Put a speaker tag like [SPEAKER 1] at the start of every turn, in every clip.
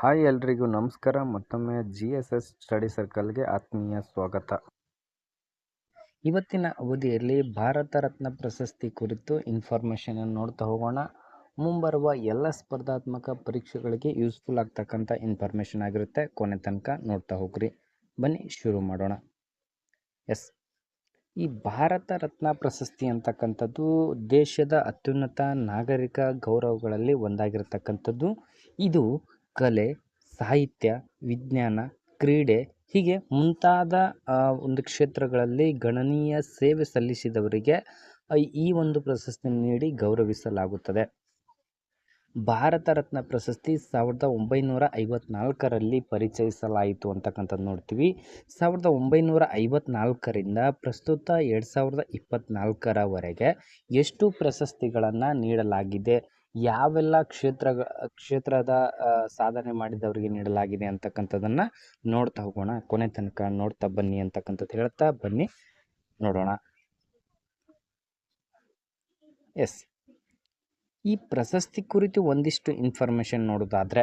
[SPEAKER 1] Hi ಎಲ್ರಿಗೂ ನಮಸ್ಕಾರ. ಮತ್ತೊಮ್ಮೆ ಜಿ ಎಸ್ ಎಸ್ ಸ್ಟಡಿ ಸರ್ಕಲ್ಗೆ ಆತ್ಮೀಯ ಸ್ವಾಗತ. ಇವತ್ತಿನ ಅವಧಿಯಲ್ಲಿ ಭಾರತ ರತ್ನ ಪ್ರಶಸ್ತಿ ಕುರಿತು ಇನ್ಫಾರ್ಮೇಷನ್ ನೋಡ್ತಾ ಹೋಗೋಣ. ಮುಂಬರುವ ಎಲ್ಲ ಸ್ಪರ್ಧಾತ್ಮಕ ಪರೀಕ್ಷೆಗಳಿಗೆ ಯೂಸ್ಫುಲ್ ಆಗ್ತಕ್ಕಂಥ ಇನ್ಫಾರ್ಮೇಷನ್ ಆಗಿರುತ್ತೆ. ಕೊನೆ ತನಕ ನೋಡ್ತಾ ಹೋಗ್ರಿ. ಬನ್ನಿ ಶುರು ಮಾಡೋಣ. ಎಸ್ ಈ ಭಾರತ ರತ್ನ ಪ್ರಶಸ್ತಿ ಅಂತಕ್ಕಂಥದ್ದು ದೇಶದ ಅತ್ಯುನ್ನತ ನಾಗರಿಕ ಗೌರವಗಳಲ್ಲಿ ಒಂದಾಗಿರತಕ್ಕಂಥದ್ದು. ಇದು ಕಲೆ, ಸಾಹಿತ್ಯ, ವಿಜ್ಞಾನ, ಕ್ರೀಡೆ ಹೀಗೆ ಮುಂತಾದ ಒಂದು ಕ್ಷೇತ್ರಗಳಲ್ಲಿ ಗಣನೀಯ ಸೇವೆ ಸಲ್ಲಿಸಿದವರಿಗೆ ಈ ಒಂದು ಪ್ರಶಸ್ತಿ ನೀಡಿ ಗೌರವಿಸಲಾಗುತ್ತದೆ. ಭಾರತ ರತ್ನ ಪ್ರಶಸ್ತಿ ಸಾವಿರದ ಒಂಬೈನೂರ ಐವತ್ನಾಲ್ಕರಲ್ಲಿ ಪರಿಚಯಿಸಲಾಯಿತು ಅಂತಕ್ಕಂಥದ್ದು ನೋಡ್ತೀವಿ. ಸಾವಿರದ ಒಂಬೈನೂರ ಐವತ್ನಾಲ್ಕರಿಂದ ಪ್ರಸ್ತುತ ಎರಡು ಸಾವಿರದ ಇಪ್ಪತ್ತ್ನಾಲ್ಕರವರೆಗೆ ಎಷ್ಟು ಪ್ರಶಸ್ತಿಗಳನ್ನು ನೀಡಲಾಗಿದೆ? ಯಾವೆಲ್ಲ ಕ್ಷೇತ್ರ ಕ್ಷೇತ್ರದ ಸಾಧನೆ ಮಾಡಿದವರಿಗೆ ನೀಡಲಾಗಿದೆ ಅಂತಕ್ಕಂಥದ್ದನ್ನು ನೋಡ್ತಾ ಹೋಗೋಣ. ಕೊನೆ ತನಕ ನೋಡ್ತಾ ಬನ್ನಿ ಅಂತಕ್ಕಂಥದ್ದು ಹೇಳ್ತಾ ಬನ್ನಿ. ನೋಡೋಣ. ಎಸ್. ಈ ಪ್ರಶಸ್ತಿ ಕುರಿತು ಒಂದಿಷ್ಟು ಇನ್ಫಾರ್ಮೇಷನ್ ನೋಡೋದಾದರೆ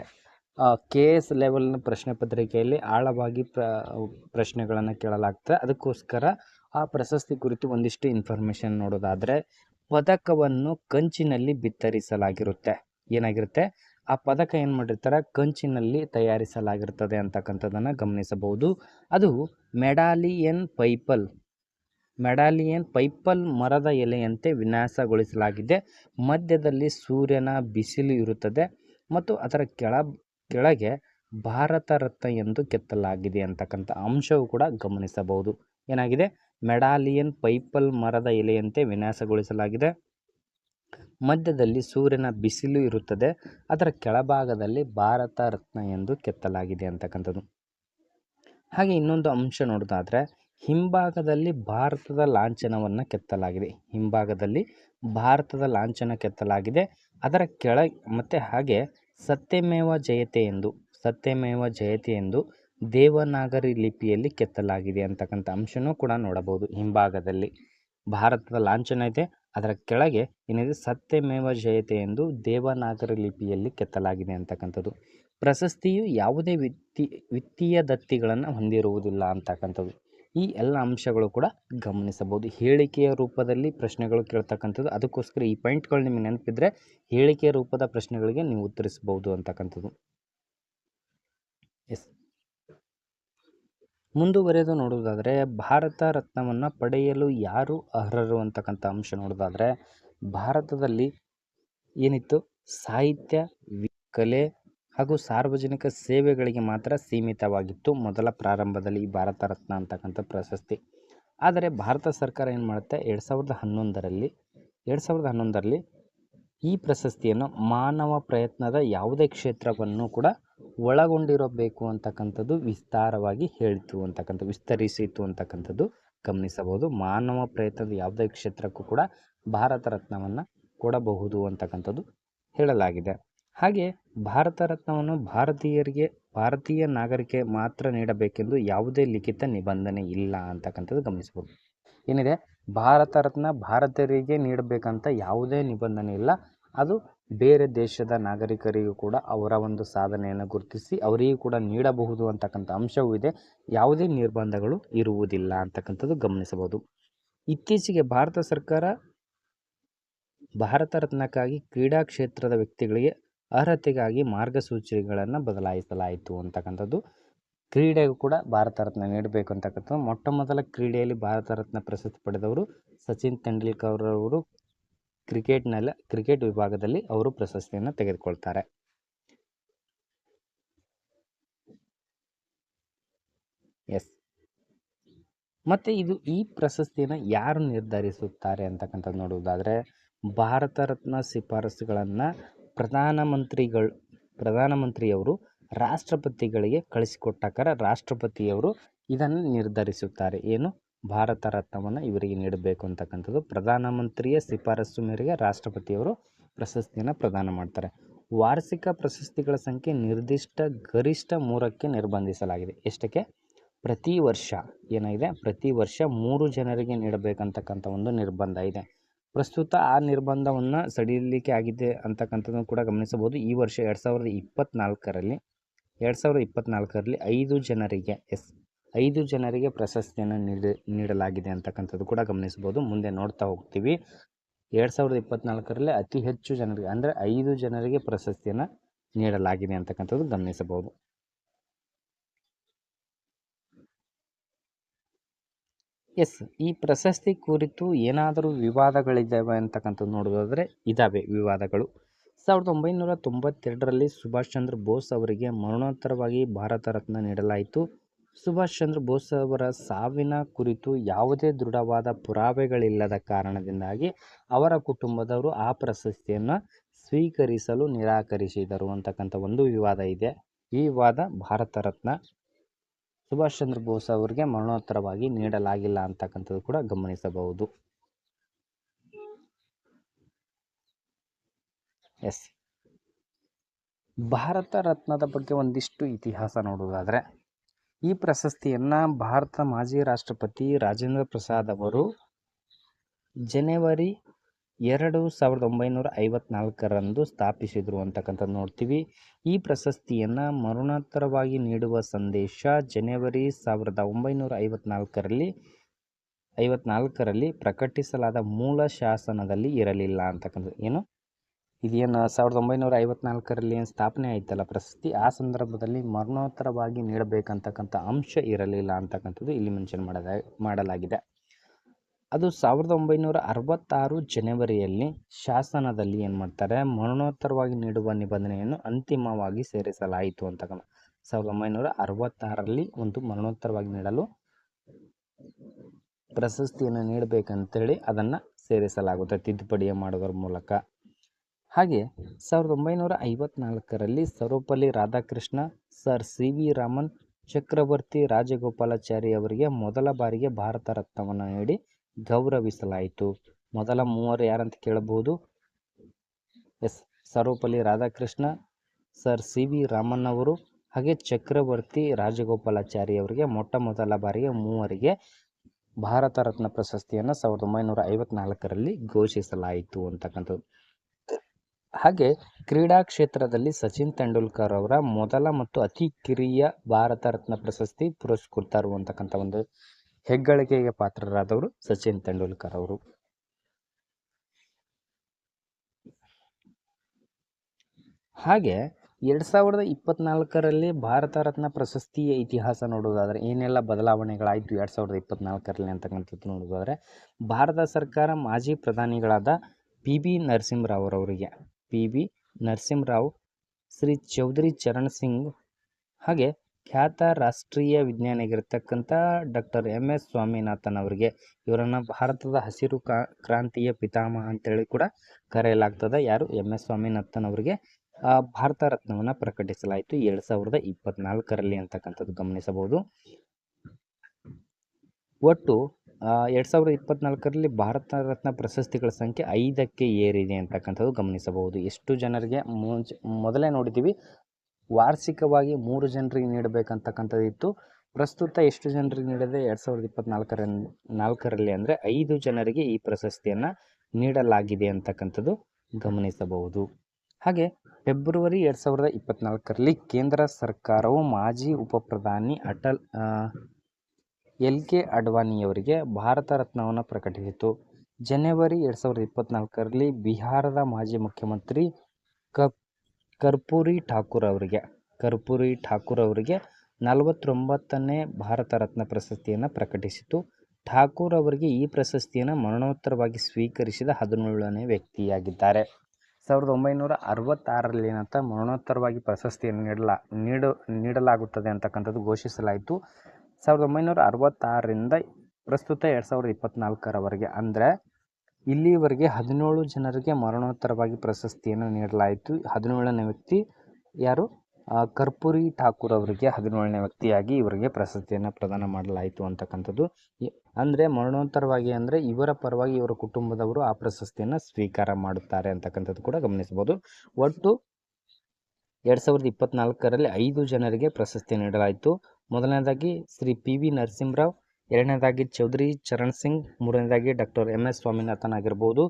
[SPEAKER 1] ಕೆ ಎಸ್ ಲೆವೆಲ್ನ ಪ್ರಶ್ನೆ ಪತ್ರಿಕೆಯಲ್ಲಿ ಆಳವಾಗಿ ಪ್ರ, ಪ್ರಶ್ನೆಗಳನ್ನು ಕೇಳಲಾಗ್ತದೆ. ಅದಕ್ಕೋಸ್ಕರ ಆ ಪ್ರಶಸ್ತಿ ಕುರಿತು ಒಂದಿಷ್ಟು ಇನ್ಫಾರ್ಮೇಷನ್ ನೋಡೋದಾದರೆ ಪದಕವನ್ನು ಕಂಚಿನಲ್ಲಿ ಬಿತ್ತರಿಸಲಾಗಿರುತ್ತೆ. ಏನಾಗಿರುತ್ತೆ? ಆ ಪದಕ ಏನು ಮಾಡಿರ್ತಾರೆ? ಕಂಚಿನಲ್ಲಿ ತಯಾರಿಸಲಾಗಿರ್ತದೆ ಅಂತಕ್ಕಂಥದ್ದನ್ನು ಗಮನಿಸಬಹುದು. ಅದು ಮೆಡಾಲಿಯನ್ ಪೈಪಲ್. ಮೆಡಾಲಿಯನ್ ಪೈಪಲ್ ಮರದ ಎಲೆಯಂತೆ ವಿನ್ಯಾಸಗೊಳಿಸಲಾಗಿದೆ. ಮಧ್ಯದಲ್ಲಿ ಸೂರ್ಯನ ಬಿಸಿಲು ಇರುತ್ತದೆ ಮತ್ತು ಅದರ ಕೆಳ ಕೆಳಗೆ ಭಾರತ ರತ್ನ ಎಂದು ಕೆತ್ತಲಾಗಿದೆ ಅಂತಕ್ಕಂಥ ಅಂಶವು ಕೂಡ ಗಮನಿಸಬಹುದು. ಏನಾಗಿದೆ? ಮೆಡಾಲಿಯನ್ ಪೈಪಲ್ ಮರದ ಎಲೆಯಂತೆ ವಿನ್ಯಾಸಗೊಳಿಸಲಾಗಿದೆ. ಮಧ್ಯದಲ್ಲಿ ಸೂರ್ಯನ ಬಿಸಿಲು ಇರುತ್ತದೆ. ಅದರ ಕೆಳಭಾಗದಲ್ಲಿ ಭಾರತ ರತ್ನ ಎಂದು ಕೆತ್ತಲಾಗಿದೆ ಅಂತಕ್ಕಂಥದ್ದು. ಹಾಗೆ ಇನ್ನೊಂದು ಅಂಶ ನೋಡೋದಾದರೆ, ಹಿಂಭಾಗದಲ್ಲಿ ಭಾರತದ ಲಾಂಛನವನ್ನು ಕೆತ್ತಲಾಗಿದೆ. ಹಿಂಭಾಗದಲ್ಲಿ ಭಾರತದ ಲಾಂಛನ ಕೆತ್ತಲಾಗಿದೆ. ಅದರ ಕೆಳ ಮತ್ತು ಹಾಗೆ ಸತ್ಯಮೇವ ಜಯತೆ ಎಂದು ಸತ್ಯಮೇವ ಜಯತೆ ಎಂದು ದೇವನಾಗರಿ ಲಿಪಿಯಲ್ಲಿ ಕೆತ್ತಲಾಗಿದೆ ಅಂತಕ್ಕಂಥ ಅಂಶನೂ ಕೂಡ ನೋಡಬಹುದು ಹಿಂಭಾಗದಲ್ಲಿ. ಭಾರತದ ಲಾಂಛನ ಇದೆ, ಅದರ ಕೆಳಗೆ ಏನಿದೆ? ಸತ್ಯಮೇವ ಜಯತೆ ಎಂದು ದೇವನಾಗರಿ ಲಿಪಿಯಲ್ಲಿ ಕೆತ್ತಲಾಗಿದೆ ಅಂತಕ್ಕಂಥದ್ದು. ಪ್ರಶಸ್ತಿಯು ಯಾವುದೇ ವಿತ್ತಿ, ವಿತ್ತೀಯ ದತ್ತಿಗಳನ್ನು ಹೊಂದಿರುವುದಿಲ್ಲ ಅಂತಕ್ಕಂಥದ್ದು. ಈ ಎಲ್ಲ ಅಂಶಗಳು ಕೂಡ ಗಮನಿಸಬಹುದು. ಹೇಳಿಕೆಯ ರೂಪದಲ್ಲಿ ಪ್ರಶ್ನೆಗಳು ಕೇಳ್ತಕ್ಕಂಥದ್ದು. ಅದಕ್ಕೋಸ್ಕರ ಈ ಪಾಯಿಂಟ್ಗಳು ನಿಮಗೆ ನೆನಪಿದ್ರೆ ಹೇಳಿಕೆಯ ರೂಪದ ಪ್ರಶ್ನೆಗಳಿಗೆ ನೀವು ಉತ್ತರಿಸಬಹುದು ಅಂತಕ್ಕಂಥದ್ದು. ಎಸ್ ಮುಂದುವರೆದು ನೋಡುವುದಾದರೆ, ಭಾರತ ರತ್ನವನ್ನು ಪಡೆಯಲು ಯಾರು ಅರ್ಹರು ಅಂತಕ್ಕಂಥ ಅಂಶ ನೋಡೋದಾದರೆ ಭಾರತದಲ್ಲಿ ಏನಿತ್ತು? ಸಾಹಿತ್ಯ ಕಲೆ ಹಾಗೂ ಸಾರ್ವಜನಿಕ ಸೇವೆಗಳಿಗೆ ಮಾತ್ರ ಸೀಮಿತವಾಗಿತ್ತು ಮೊದಲ ಪ್ರಾರಂಭದಲ್ಲಿ ಈ ಭಾರತ ರತ್ನ ಅಂತಕ್ಕಂಥ ಪ್ರಶಸ್ತಿ. ಆದರೆ ಭಾರತ ಸರ್ಕಾರ ಏನು ಮಾಡುತ್ತೆ? ಎರಡು ಸಾವಿರದ ಹನ್ನೊಂದರಲ್ಲಿ, ಎರಡು ಸಾವಿರದ ಹನ್ನೊಂದರಲ್ಲಿ ಈ ಪ್ರಶಸ್ತಿಯನ್ನು ಮಾನವ ಪ್ರಯತ್ನದ ಯಾವುದೇ ಕ್ಷೇತ್ರವನ್ನು ಕೂಡ ಒಳಗೊಂಡಿರಬೇಕು ಅಂತಕ್ಕಂಥದ್ದು ವಿಸ್ತಾರವಾಗಿ ಹೇಳಿತು ಅಂತಕ್ಕಂಥ, ವಿಸ್ತರಿಸಿತು ಅಂತಕ್ಕಂಥದ್ದು ಗಮನಿಸಬಹುದು. ಮಾನವ ಪ್ರಯತ್ನದ ಯಾವುದೇ ಕ್ಷೇತ್ರಕ್ಕೂ ಕೂಡ ಭಾರತ ರತ್ನವನ್ನು ಕೊಡಬಹುದು ಅಂತಕ್ಕಂಥದ್ದು ಹೇಳಲಾಗಿದೆ. ಹಾಗೆ ಭಾರತ ರತ್ನವನ್ನು ಭಾರತೀಯರಿಗೆ, ಭಾರತೀಯ ನಾಗರಿಕೆ ಮಾತ್ರ ನೀಡಬೇಕೆಂದು ಯಾವುದೇ ಲಿಖಿತ ನಿಬಂಧನೆ ಇಲ್ಲ ಅಂತಕ್ಕಂಥದ್ದು ಗಮನಿಸಬಹುದು. ಏನಿದೆ? ಭಾರತ ರತ್ನ ಭಾರತೀಯರಿಗೆ ನೀಡಬೇಕಂತ ಯಾವುದೇ ನಿಬಂಧನೆ ಇಲ್ಲ. ಅದು ಬೇರೆ ದೇಶದ ನಾಗರಿಕರಿಗೂ ಕೂಡ ಅವರ ಒಂದು ಸಾಧನೆಯನ್ನು ಗುರುತಿಸಿ ಅವರಿಗೂ ಕೂಡ ನೀಡಬಹುದು ಅಂತಕ್ಕಂಥ ಅಂಶವೂ ಇದೆ. ಯಾವುದೇ ನಿರ್ಬಂಧಗಳು ಇರುವುದಿಲ್ಲ ಅಂತಕ್ಕಂಥದ್ದು ಗಮನಿಸಬಹುದು. ಇತ್ತೀಚೆಗೆ ಭಾರತ ಸರ್ಕಾರ ಭಾರತ ರತ್ನಕ್ಕಾಗಿ ಕ್ರೀಡಾ ಕ್ಷೇತ್ರದ ವ್ಯಕ್ತಿಗಳಿಗೆ ಅರ್ಹತೆಗಾಗಿ ಮಾರ್ಗಸೂಚಿಗಳನ್ನು ಬದಲಾಯಿಸಲಾಯಿತು ಅಂತಕ್ಕಂಥದ್ದು. ಕ್ರೀಡೆಗೂ ಕೂಡ ಭಾರತ ರತ್ನ ನೀಡಬೇಕು ಅಂತಕ್ಕಂಥದ್ದು. ಮೊಟ್ಟ ಮೊದಲ ಕ್ರೀಡೆಯಲ್ಲಿ ಭಾರತ ರತ್ನ ಪ್ರಶಸ್ತಿ ಪಡೆದವರು ಸಚಿನ್ ತೆಂಡೂಲ್ಕರ್ ಅವರು ಕ್ರಿಕೆಟ್ನಲ್ಲಿ, ಕ್ರಿಕೆಟ್ ವಿಭಾಗದಲ್ಲಿ ಅವರು ಪ್ರಶಸ್ತಿಯನ್ನು ತೆಗೆದುಕೊಳ್ತಾರೆ. ಎಸ್. ಮತ್ತೆ ಇದು ಈ ಪ್ರಶಸ್ತಿಯನ್ನು ಯಾರು ನಿರ್ಧರಿಸುತ್ತಾರೆ ಅಂತಕ್ಕಂಥದ್ದು ನೋಡುವುದಾದರೆ, ಭಾರತ ರತ್ನ ಶಿಫಾರಸುಗಳನ್ನು ಪ್ರಧಾನಮಂತ್ರಿಗಳು, ಪ್ರಧಾನಮಂತ್ರಿಯವರು ರಾಷ್ಟ್ರಪತಿಗಳಿಗೆ ಕಳಿಸಿಕೊಟ್ಟಕರ ರಾಷ್ಟ್ರಪತಿಯವರು ಇದನ್ನು ನಿರ್ಧರಿಸುತ್ತಾರೆ. ಏನು? ಭಾರತ ರತ್ನವನ್ನು ಇವರಿಗೆ ನೀಡಬೇಕು ಅಂತಕ್ಕಂಥದ್ದು. ಪ್ರಧಾನಮಂತ್ರಿಯ ಶಿಫಾರಸು ಮೇರೆಗೆ ರಾಷ್ಟ್ರಪತಿಯವರು ಪ್ರಶಸ್ತಿಯನ್ನು ಪ್ರದಾನ ಮಾಡ್ತಾರೆ. ವಾರ್ಷಿಕ ಪ್ರಶಸ್ತಿಗಳ ಸಂಖ್ಯೆ ನಿರ್ದಿಷ್ಟ ಗರಿಷ್ಠ ಮೂರಕ್ಕೆ ನಿರ್ಬಂಧಿಸಲಾಗಿದೆ. ಎಷ್ಟಕ್ಕೆ? ಪ್ರತಿ ವರ್ಷ ಏನಾಗಿದೆ? ಪ್ರತಿ ವರ್ಷ ಮೂರು ಜನರಿಗೆ ನೀಡಬೇಕಂತಕ್ಕಂಥ ಒಂದು ನಿರ್ಬಂಧ ಇದೆ. ಪ್ರಸ್ತುತ ಆ ನಿರ್ಬಂಧವನ್ನು ಸಡಿಲಿಕೆ ಆಗಿದೆ ಅಂತಕ್ಕಂಥದ್ದನ್ನು ಕೂಡ ಗಮನಿಸಬಹುದು. ಈ ವರ್ಷ ಎರಡು ಸಾವಿರದ ಇಪ್ಪತ್ತ್ನಾಲ್ಕರಲ್ಲಿ ಎರಡು ಸಾವಿರದ ಇಪ್ಪತ್ತ್ನಾಲ್ಕರಲ್ಲಿ ಐದು ಜನರಿಗೆ ಎಸ್ ಐದು ಜನರಿಗೆ ಪ್ರಶಸ್ತಿಯನ್ನು ನೀಡಿ, ನೀಡಲಾಗಿದೆ ಅಂತಕ್ಕಂಥದ್ದು ಕೂಡ ಗಮನಿಸ್ಬೋದು ಮುಂದೆ ನೋಡ್ತಾ ಹೋಗ್ತೀವಿ. ಎರಡು ಸಾವಿರದ ಇಪ್ಪತ್ತ್ನಾಲ್ಕರಲ್ಲಿ ಅತಿ ಹೆಚ್ಚು ಜನರಿಗೆ, ಅಂದರೆ ಐದು ಜನರಿಗೆ ಪ್ರಶಸ್ತಿಯನ್ನು ನೀಡಲಾಗಿದೆ ಅಂತಕ್ಕಂಥದ್ದು ಗಮನಿಸಬಹುದು. ಎಸ್ ಈ ಪ್ರಶಸ್ತಿ ಕುರಿತು ಏನಾದರೂ ವಿವಾದಗಳಿದ್ದಾವೆ ಅಂತಕ್ಕಂಥದ್ದು ನೋಡೋದಾದರೆ ಇದ್ದಾವೆ ವಿವಾದಗಳು. ಸಾವಿರದ ಒಂಬೈನೂರ ತೊಂಬತ್ತೆರಡರಲ್ಲಿ ಸುಭಾಷ್ ಚಂದ್ರ ಬೋಸ್ ಅವರಿಗೆ ಮರಣೋತ್ತರವಾಗಿ ಭಾರತ ರತ್ನ ನೀಡಲಾಯಿತು. ಸುಭಾಷ್ ಚಂದ್ರ ಬೋಸ್ ಅವರ ಸಾವಿನ ಕುರಿತು ಯಾವುದೇ ದೃಢವಾದ ಪುರಾವೆಗಳಿಲ್ಲದ ಕಾರಣದಿಂದಾಗಿ ಅವರ ಕುಟುಂಬದವರು ಆ ಪ್ರಶಸ್ತಿಯನ್ನು ಸ್ವೀಕರಿಸಲು ನಿರಾಕರಿಸಿದರು ಅಂತಕ್ಕಂಥ ಒಂದು ವಿವಾದ ಇದೆ. ಈ ವಾದ ಭಾರತ ರತ್ನ ಸುಭಾಷ್ ಚಂದ್ರ ಬೋಸ್ ಅವರಿಗೆ ಮರಣೋತ್ತರವಾಗಿ ನೀಡಲಾಗಿಲ್ಲ ಅಂತಕ್ಕಂಥದ್ದು ಕೂಡ ಗಮನಿಸಬಹುದು. ಎಸ್. ಭಾರತ ರತ್ನದ ಬಗ್ಗೆ ಒಂದಿಷ್ಟು ಇತಿಹಾಸ ನೋಡುವುದಾದರೆ ಈ ಪ್ರಶಸ್ತಿಯನ್ನು ಭಾರತ ಮಾಜಿ ರಾಷ್ಟ್ರಪತಿ ರಾಜೇಂದ್ರ ಪ್ರಸಾದ್ ಅವರು ಜನವರಿ ಎರಡು ಸಾವಿರದ ಒಂಬೈನೂರ ಐವತ್ನಾಲ್ಕರಂದು ಸ್ಥಾಪಿಸಿದರು ಅಂತಕ್ಕಂಥದ್ದು ನೋಡ್ತೀವಿ. ಈ ಪ್ರಶಸ್ತಿಯನ್ನು ಮರಣೋತ್ತರವಾಗಿ ನೀಡುವ ಸಂದೇಶ ಜನವರಿ ಸಾವಿರದ ಒಂಬೈನೂರ ಐವತ್ನಾಲ್ಕರಲ್ಲಿ ಐವತ್ನಾಲ್ಕರಲ್ಲಿ ಪ್ರಕಟಿಸಲಾದ ಮೂಲ ಶಾಸನದಲ್ಲಿ ಇರಲಿಲ್ಲ ಅಂತಕ್ಕಂಥದ್ದು. ಏನು? ಇದೇನು ಸಾವಿರದ ಒಂಬೈನೂರ ಐವತ್ನಾಲ್ಕರಲ್ಲಿ ಏನು ಸ್ಥಾಪನೆ ಆಯ್ತಲ್ಲ ಪ್ರಶಸ್ತಿ? ಆ ಸಂದರ್ಭದಲ್ಲಿ ಮರಣೋತ್ತರವಾಗಿ ನೀಡಬೇಕಂತಕ್ಕಂಥ ಅಂಶ ಇರಲಿಲ್ಲ ಅಂತಕ್ಕಂಥದ್ದು ಇಲ್ಲಿ ಮೆನ್ಷನ್ ಮಾಡದ, ಮಾಡಲಾಗಿದೆ. ಅದು ಸಾವಿರದ ಒಂಬೈನೂರ ಅರವತ್ತಾರು ಜನವರಿಯಲ್ಲಿ ಶಾಸನದಲ್ಲಿ ಏನು ಮಾಡ್ತಾರೆ? ಮರಣೋತ್ತರವಾಗಿ ನೀಡುವ ನಿಬಂಧನೆಯನ್ನು ಅಂತಿಮವಾಗಿ ಸೇರಿಸಲಾಯಿತು ಅಂತಕ್ಕಂಥ. ಸಾವಿರದ ಒಂಬೈನೂರ ಅರವತ್ತಾರರಲ್ಲಿ ಒಂದು ಮರಣೋತ್ತರವಾಗಿ ನೀಡಲು ಪ್ರಶಸ್ತಿಯನ್ನು ನೀಡಬೇಕಂತೇಳಿ ಅದನ್ನು ಸೇರಿಸಲಾಗುತ್ತೆ ತಿದ್ದುಪಡಿಯ ಮಾಡೋದ್ರ ಮೂಲಕ. ಹಾಗೆ ಸಾವಿರದ ಒಂಬೈನೂರ ಐವತ್ನಾಲ್ಕರಲ್ಲಿ Sarvepalli Radhakrishna, sir C V Raman, Chakravarti Rajagopalachari ಅವರಿಗೆ ಮೊದಲ ಬಾರಿಗೆ ಭಾರತ ರತ್ನವನ್ನು ನೀಡಿ ಗೌರವಿಸಲಾಯಿತು. ಮೊದಲ ಮೂವರು ಯಾರಂತ ಕೇಳಬಹುದು? Yes Sarvepalli Radhakrishna, sir C V Raman ಅವರು ಹಾಗೆ ಚಕ್ರವರ್ತಿ ರಾಜಗೋಪಾಲಾಚಾರಿ ಅವರಿಗೆ ಮೊಟ್ಟ ಮೊದಲ ಬಾರಿಗೆ ಮೂವರಿಗೆ ಭಾರತ ರತ್ನ ಪ್ರಶಸ್ತಿಯನ್ನು ಸಾವಿರದ ಒಂಬೈನೂರ ಐವತ್ನಾಲ್ಕರಲ್ಲಿ ಘೋಷಿಸಲಾಯಿತು ಅಂತಕ್ಕಂಥದ್ದು. ಹಾಗೆ ಕ್ರೀಡಾ ಕ್ಷೇತ್ರದಲ್ಲಿ ಸಚಿನ್ ತೆಂಡೂಲ್ಕರ್ ಅವರ ಮೊದಲ ಮತ್ತು ಅತಿ ಕಿರಿಯ ಭಾರತ ರತ್ನ ಪ್ರಶಸ್ತಿ ಪುರಸ್ಕೃತರು ಅಂತಕ್ಕಂಥ ಒಂದು ಹೆಗ್ಗಳಿಕೆಗೆ ಪಾತ್ರರಾದವರು ಸಚಿನ್ ತೆಂಡೂಲ್ಕರ್ ಅವರು. ಹಾಗೆ ಎರಡು ಸಾವಿರದ ಇಪ್ಪತ್ನಾಲ್ಕರಲ್ಲಿ ಭಾರತ ರತ್ನ ಪ್ರಶಸ್ತಿಯ ಇತಿಹಾಸ ನೋಡೋದಾದರೆ ಏನೆಲ್ಲ ಬದಲಾವಣೆಗಳಾಯಿತು ಎರಡು ಸಾವಿರದ ಇಪ್ಪತ್ನಾಲ್ಕರಲ್ಲಿ ಅಂತಕ್ಕಂಥದ್ದು ನೋಡೋದಾದರೆ ಭಾರತ ಸರ್ಕಾರ ಮಾಜಿ ಪ್ರಧಾನಿಗಳಾದ ಪಿ ಬಿ ನರಸಿಂಹರಾವ್ ಅವರಿಗೆ ಪಿ. ಬಿ ನರಸಿಂಹರಾವ್, ಶ್ರೀ ಚೌಧರಿ ಚರಣ್ ಸಿಂಗ್ ಹಾಗೆ ಖ್ಯಾತ ರಾಷ್ಟ್ರೀಯ ವಿಜ್ಞಾನಿಗಿರ್ತಕ್ಕಂಥ ಡಾಕ್ಟರ್ ಎಂ ಎಸ್. ಸ್ವಾಮಿನಾಥನ್ ಅವರಿಗೆ ಇವರನ್ನು ಭಾರತದ ಹಸಿರು ಕ್ರಾಂತಿಯ ಪಿತಾಮಹ ಅಂತೇಳಿ ಕೂಡ ಕರೆಯಲಾಗ್ತದೆ. ಯಾರು? M S. ಸ್ವಾಮಿನಾಥನ್ ಅವರಿಗೆ. ಭಾರತ ರತ್ನವನ್ನು ಪ್ರಕಟಿಸಲಾಯಿತು ಎರಡು ಸಾವಿರದ ಇಪ್ಪತ್ನಾಲ್ಕರಲ್ಲಿ ಅಂತಕ್ಕಂಥದ್ದು ಗಮನಿಸಬಹುದು. ಒಟ್ಟು ಎರಡು ಸಾವಿರದ ಇಪ್ಪತ್ತ್ನಾಲ್ಕರಲ್ಲಿ ಭಾರತ ರತ್ನ ಪ್ರಶಸ್ತಿಗಳ ಸಂಖ್ಯೆ ಐದಕ್ಕೆ ಏರಿದೆ ಅಂತಕ್ಕಂಥದ್ದು ಗಮನಿಸಬಹುದು. ಎಷ್ಟು ಜನರಿಗೆ ಮುಂಚೆ, ಮೊದಲೇ ನೋಡಿದ್ದೀವಿ, ವಾರ್ಷಿಕವಾಗಿ ಮೂರು ಜನರಿಗೆ ನೀಡಬೇಕಂತಕ್ಕಂಥದ್ದು ಇತ್ತು. ಪ್ರಸ್ತುತ ಎಷ್ಟು ಜನರಿಗೆ ನೀಡಿದೆ? ಎರಡು ಸಾವಿರದ ಇಪ್ಪತ್ತ್ನಾಲ್ಕರ ನಾಲ್ಕರಲ್ಲಿ ಅಂದರೆ ಐದು ಜನರಿಗೆ ಈ ಪ್ರಶಸ್ತಿಯನ್ನು ನೀಡಲಾಗಿದೆ ಅಂತಕ್ಕಂಥದ್ದು ಗಮನಿಸಬಹುದು. ಹಾಗೆ ಫೆಬ್ರವರಿ ಎರಡು ಸಾವಿರದ ಇಪ್ಪತ್ನಾಲ್ಕರಲ್ಲಿ ಕೇಂದ್ರ ಸರ್ಕಾರವು ಮಾಜಿ ಉಪ ಪ್ರಧಾನಿ ಅಟಲ್ ಎಲ್ ಕೆ ಅಡ್ವಾಣಿಯವರಿಗೆ ಭಾರತ ರತ್ನವನ್ನು ಪ್ರಕಟಿಸಿತು. ಜನವರಿ ಎರಡು ಸಾವಿರದ ಇಪ್ಪತ್ನಾಲ್ಕರಲ್ಲಿ ಬಿಹಾರದ ಮಾಜಿ ಮುಖ್ಯಮಂತ್ರಿ ಕ ಕರ್ಪೂರಿ ಠಾಕೂರ್ ಅವರಿಗೆ, ಕರ್ಪೂರಿ ಠಾಕೂರ್ ಅವರಿಗೆ ನಲವತ್ತೊಂಬತ್ತನೇ ಭಾರತ ರತ್ನ ಪ್ರಶಸ್ತಿಯನ್ನು ಪ್ರಕಟಿಸಿತು. ಠಾಕೂರ್ ಅವರಿಗೆ ಈ ಪ್ರಶಸ್ತಿಯನ್ನು ಮರಣೋತ್ತರವಾಗಿ ಸ್ವೀಕರಿಸಿದ ಹದಿನೇಳನೇ ವ್ಯಕ್ತಿಯಾಗಿದ್ದಾರೆ. ಸಾವಿರದ ಒಂಬೈನೂರ ಅರವತ್ತಾರರಲ್ಲಿ ಏನಂತ ಮರಣೋತ್ತರವಾಗಿ ಪ್ರಶಸ್ತಿಯನ್ನು ನೀಡಲ, ನೀಡು, ನೀಡಲಾಗುತ್ತದೆ ಅಂತಕ್ಕಂಥದ್ದು ಘೋಷಿಸಲಾಯಿತು. ಸಾವಿರದ ಒಂಬೈನೂರ ಅರವತ್ತಾರರಿಂದ ಪ್ರಸ್ತುತ ಎರಡು ಸಾವಿರದ ಇಪ್ಪತ್ತ್ನಾಲ್ಕರವರೆಗೆ ಅಂದರೆ ಇಲ್ಲಿವರೆಗೆ ಹದಿನೇಳು ಜನರಿಗೆ ಮರಣೋತ್ತರವಾಗಿ ಪ್ರಶಸ್ತಿಯನ್ನು ನೀಡಲಾಯಿತು. ಹದಿನೇಳನೇ ವ್ಯಕ್ತಿ ಯಾರು? ಕರ್ಪೂರಿ ಠಾಕೂರ್ ಅವರಿಗೆ ಹದಿನೇಳನೇ ವ್ಯಕ್ತಿಯಾಗಿ ಇವರಿಗೆ ಪ್ರಶಸ್ತಿಯನ್ನು ಪ್ರದಾನ ಮಾಡಲಾಯಿತು ಅಂತಕ್ಕಂಥದ್ದು. ಅಂದರೆ ಮರಣೋತ್ತರವಾಗಿ ಅಂದರೆ ಇವರ ಪರವಾಗಿ ಇವರ ಕುಟುಂಬದವರು ಆ ಪ್ರಶಸ್ತಿಯನ್ನು ಸ್ವೀಕಾರ ಮಾಡುತ್ತಾರೆ ಅಂತಕ್ಕಂಥದ್ದು ಕೂಡ ಗಮನಿಸಬಹುದು. ಒಟ್ಟು ಎರಡು ಸಾವಿರದ ಇಪ್ಪತ್ತ್ನಾಲ್ಕರಲ್ಲಿ ಐದು ಜನರಿಗೆ ಪ್ರಶಸ್ತಿ ನೀಡಲಾಯಿತು. ಮೊದಲನೇದಾಗಿ ಶ್ರೀ ಪಿ ವಿ ನರಸಿಂಹರಾವ್, ಎರಡನೇದಾಗಿ ಚೌಧರಿ ಚರಣ್ ಸಿಂಗ್, ಮೂರನೇದಾಗಿ ಡಾಕ್ಟರ್ ಎಂ ಎಸ್ ಸ್ವಾಮಿನಾಥನ್ ಆಗಿರ್ಬೋದು.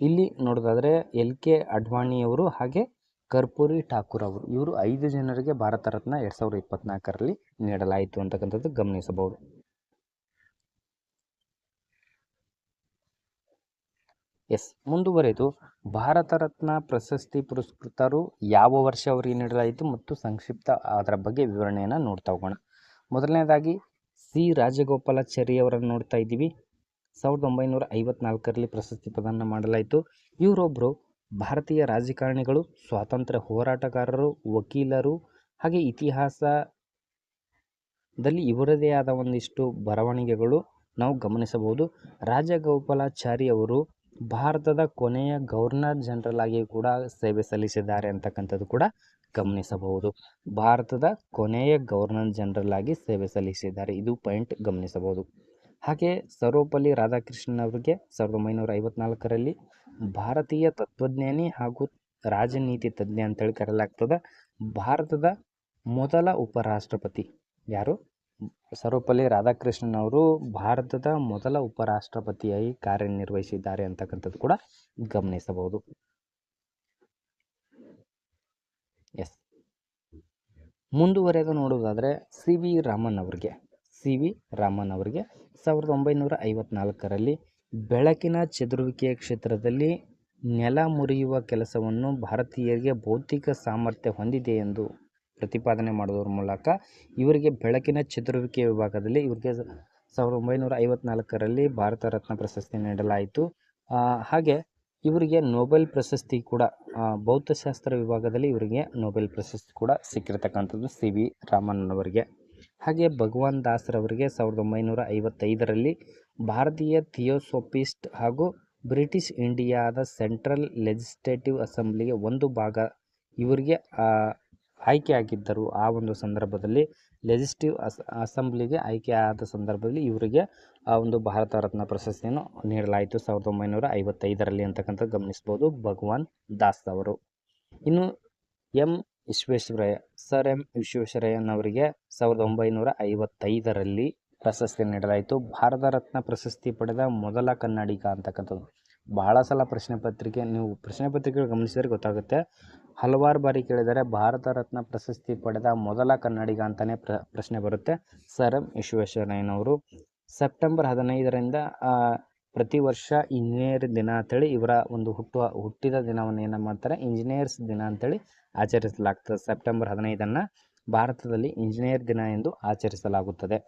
[SPEAKER 1] ಇಲ್ಲಿ ನೋಡೋದಾದರೆ ಎಲ್ ಕೆ ಅಡ್ವಾಣಿಯವರು ಹಾಗೆ ಕರ್ಪೂರಿ ಠಾಕೂರ್ ಅವರು. ಇವರು ಐದು ಜನರಿಗೆ ಭಾರತ ರತ್ನ ಎರಡು ಸಾವಿರದ ಇಪ್ಪತ್ನಾಲ್ಕರಲ್ಲಿ ನೀಡಲಾಯಿತು ಅಂತಕ್ಕಂಥದ್ದು ಗಮನಿಸಬಹುದು. ಎಸ್, ಮುಂದುವರೆದು. ಭಾರತ ರತ್ನ ಪ್ರಶಸ್ತಿ ಪುರಸ್ಕೃತರು ಯಾವ ವರ್ಷ ಅವರಿಗೆ ನೀಡಲಾಯಿತು ಮತ್ತು ಸಂಕ್ಷಿಪ್ತ ಅದರ ಬಗ್ಗೆ ವಿವರಣೆಯನ್ನು ನೋಡ್ತಾ ಹೋಗೋಣ. ಮೊದಲನೇದಾಗಿ ಸಿ. ರಾಜಗೋಪಾಲಾಚಾರಿ ಅವರನ್ನು ನೋಡ್ತಾ ಇದ್ದೀವಿ. ಸಾವಿರದ ಒಂಬೈನೂರ ಐವತ್ನಾಲ್ಕರಲ್ಲಿ ಪ್ರಶಸ್ತಿ ಪ್ರದಾನ ಮಾಡಲಾಯಿತು. ಇವರೊಬ್ಬರು ಭಾರತೀಯ ರಾಜಕಾರಣಿಗಳು, ಸ್ವಾತಂತ್ರ್ಯ ಹೋರಾಟಗಾರರು, ವಕೀಲರು, ಹಾಗೆ ಇತಿಹಾಸದಲ್ಲಿ ಇವರದೇ ಆದ ಒಂದಿಷ್ಟು ಬರವಣಿಗೆಗಳು ನಾವು ಗಮನಿಸಬಹುದು. ರಾಜಗೋಪಾಲಾಚಾರಿ ಅವರು ಭಾರತದ ಕೊನೆಯ ಗವರ್ನರ್ ಜನರಲ್ ಆಗಿ ಕೂಡ ಸೇವೆ ಸಲ್ಲಿಸಿದ್ದಾರೆ ಅಂತಕ್ಕಂಥದ್ದು ಕೂಡ ಗಮನಿಸಬಹುದು. ಭಾರತದ ಕೊನೆಯ ಗವರ್ನರ್ ಜನರಲ್ ಆಗಿ ಸೇವೆ ಸಲ್ಲಿಸಿದ್ದಾರೆ. ಇದು ಪಾಯಿಂಟ್ ಗಮನಿಸಬಹುದು. ಹಾಗೆ ಸರ್ವಪಲ್ಲಿ ರಾಧಾಕೃಷ್ಣನ್ ಅವರಿಗೆ ಸಾವಿರದ ಒಂಬೈನೂರ ಐವತ್ನಾಲ್ಕರಲ್ಲಿ ಭಾರತೀಯ ತತ್ವಜ್ಞಾನಿ ಹಾಗೂ ರಾಜನೀತಿ ತಜ್ಞ ಅಂತೇಳಿ ಕರೆಯಲಾಗ್ತದೆ. ಭಾರತದ ಮೊದಲ ಉಪರಾಷ್ಟ್ರಪತಿ ಯಾರು? ಸರ್ವಪಲ್ಲಿ ರಾಧಾಕೃಷ್ಣನ್ ಅವರು ಭಾರತದ ಮೊದಲ ಉಪರಾಷ್ಟ್ರಪತಿಯಾಗಿ ಕಾರ್ಯನಿರ್ವಹಿಸಿದ್ದಾರೆ ಅಂತಕ್ಕಂಥದ್ದು ಕೂಡ ಗಮನಿಸಬಹುದು. ಎಸ್ ಮುಂದುವರೆದು ನೋಡುವುದಾದರೆ ಸಿ ವಿ ರಾಮನ್ ಅವರಿಗೆ. ಸಿ ವಿ ರಾಮನ್ ಅವರಿಗೆ ಸಾವಿರದ ಒಂಬೈನೂರ ಐವತ್ನಾಲ್ಕರಲ್ಲಿ ಬೆಳಕಿನ ಚದುರುವಿಕೆಯ ಕ್ಷೇತ್ರದಲ್ಲಿ ನೆಲ ಮುರಿಯುವ ಕೆಲಸವನ್ನು ಭಾರತೀಯರಿಗೆ ಭೌತಿಕ ಸಾಮರ್ಥ್ಯ ಹೊಂದಿದೆ ಎಂದು ಪ್ರತಿಪಾದನೆ ಮಾಡುವುದರ ಮೂಲಕ ಇವರಿಗೆ ಬೆಳಕಿನ ಚದುರುವಿಕೆ ವಿಭಾಗದಲ್ಲಿ ಇವರಿಗೆ ಸಾವಿರದ ಒಂಬೈನೂರ ಐವತ್ನಾಲ್ಕರಲ್ಲಿ ಭಾರತ ರತ್ನ ಪ್ರಶಸ್ತಿ ನೀಡಲಾಯಿತು. ಹಾಗೆ ಇವರಿಗೆ ನೊಬೆಲ್ ಪ್ರಶಸ್ತಿ ಕೂಡ ಭೌತಶಾಸ್ತ್ರ ವಿಭಾಗದಲ್ಲಿ ಇವರಿಗೆ ನೊಬೆಲ್ ಪ್ರಶಸ್ತಿ ಕೂಡ ಸಿಕ್ಕಿರತಕ್ಕಂಥದ್ದು ಸಿ ವಿ ರಾಮನ್ ಅವರಿಗೆ ಹಾಗೆ ಭಗವಾನ್ ದಾಸ್ರವರಿಗೆ ಸಾವಿರದ ಒಂಬೈನೂರ ಐವತ್ತೈದರಲ್ಲಿ ಭಾರತೀಯ ಥಿಯೋಸೋಪಿಸ್ಟ್ ಹಾಗೂ ಬ್ರಿಟಿಷ್ ಇಂಡಿಯಾದ ಸೆಂಟ್ರಲ್ ಲೆಜಿಸ್ಲೇಟಿವ್ ಅಸೆಂಬ್ಲಿಗೆ ಒಂದು ಭಾಗ ಇವರಿಗೆ ಆಯ್ಕೆ ಆಗಿದ್ದರು ಆ ಒಂದು ಸಂದರ್ಭದಲ್ಲಿ ಲೆಜಿಸ್ಟಿವ್ ಅಸ್, ಅಸೆಂಬ್ಲಿಗೆ ಆಯ್ಕೆ ಆದ ಸಂದರ್ಭದಲ್ಲಿ ಇವರಿಗೆ ಆ ಒಂದು ಭಾರತ ರತ್ನ ಪ್ರಶಸ್ತಿಯನ್ನು ನೀಡಲಾಯಿತು. ಸಾವಿರದ ಒಂಬೈನೂರ ಐವತ್ತೈದರಲ್ಲಿ ಅಂತಕ್ಕಂಥ ಗಮನಿಸ್ಬೋದು. ಭಗವಾನ್ ದಾಸ್ ಅವರು. ಇನ್ನು ಎಂ ವಿಶ್ವೇಶ್ವರಯ್ಯ, ಸರ್ ಎಂ ವಿಶ್ವೇಶ್ವರಯ್ಯನವರಿಗೆ ಸಾವಿರದ ಒಂಬೈನೂರ ಐವತ್ತೈದರಲ್ಲಿ ಪ್ರಶಸ್ತಿ ನೀಡಲಾಯಿತು. ಭಾರತ ರತ್ನ ಪ್ರಶಸ್ತಿ ಪಡೆದ ಮೊದಲ ಕನ್ನಡಿಗ ಅಂತಕ್ಕಂಥದ್ದು. ಬಹಳ ಸಲ ಪ್ರಶ್ನೆ ಪತ್ರಿಕೆ, ನೀವು ಪ್ರಶ್ನೆ ಪತ್ರಿಕೆಗಳು ಗಮನಿಸಿದರೆ ಗೊತ್ತಾಗುತ್ತೆ. ಹಲವಾರು ಬಾರಿ ಕೇಳಿದರೆ ಭಾರತ ರತ್ನ ಪ್ರಶಸ್ತಿ ಪಡೆದ ಮೊದಲ ಕನ್ನಡಿಗ ಅಂತಲೇ ಪ್ರ, ಪ್ರಶ್ನೆ ಬರುತ್ತೆ. ಸರ್ ಎಂ ವಿಶ್ವೇಶ್ವರಯ್ಯನವರು ಸೆಪ್ಟೆಂಬರ್ ಹದಿನೈದರಿಂದ ಪ್ರತಿ ವರ್ಷ ಇಂಜಿನಿಯರ್ ದಿನ ಅಂತೇಳಿ ಇವರ ಒಂದು ಹುಟ್ಟುವ ಹುಟ್ಟಿದ ದಿನವನ್ನು ಏನು ಮಾಡ್ತಾರೆ, ಇಂಜಿನಿಯರ್ಸ್ ದಿನ ಅಂತೇಳಿ ಆಚರಿಸಲಾಗ್ತದೆ. ಸೆಪ್ಟೆಂಬರ್ ಹದಿನೈದನ್ನು ಭಾರತದಲ್ಲಿ ಇಂಜಿನಿಯರ್ ದಿನ ಎಂದು ಆಚರಿಸಲಾಗುತ್ತದೆ.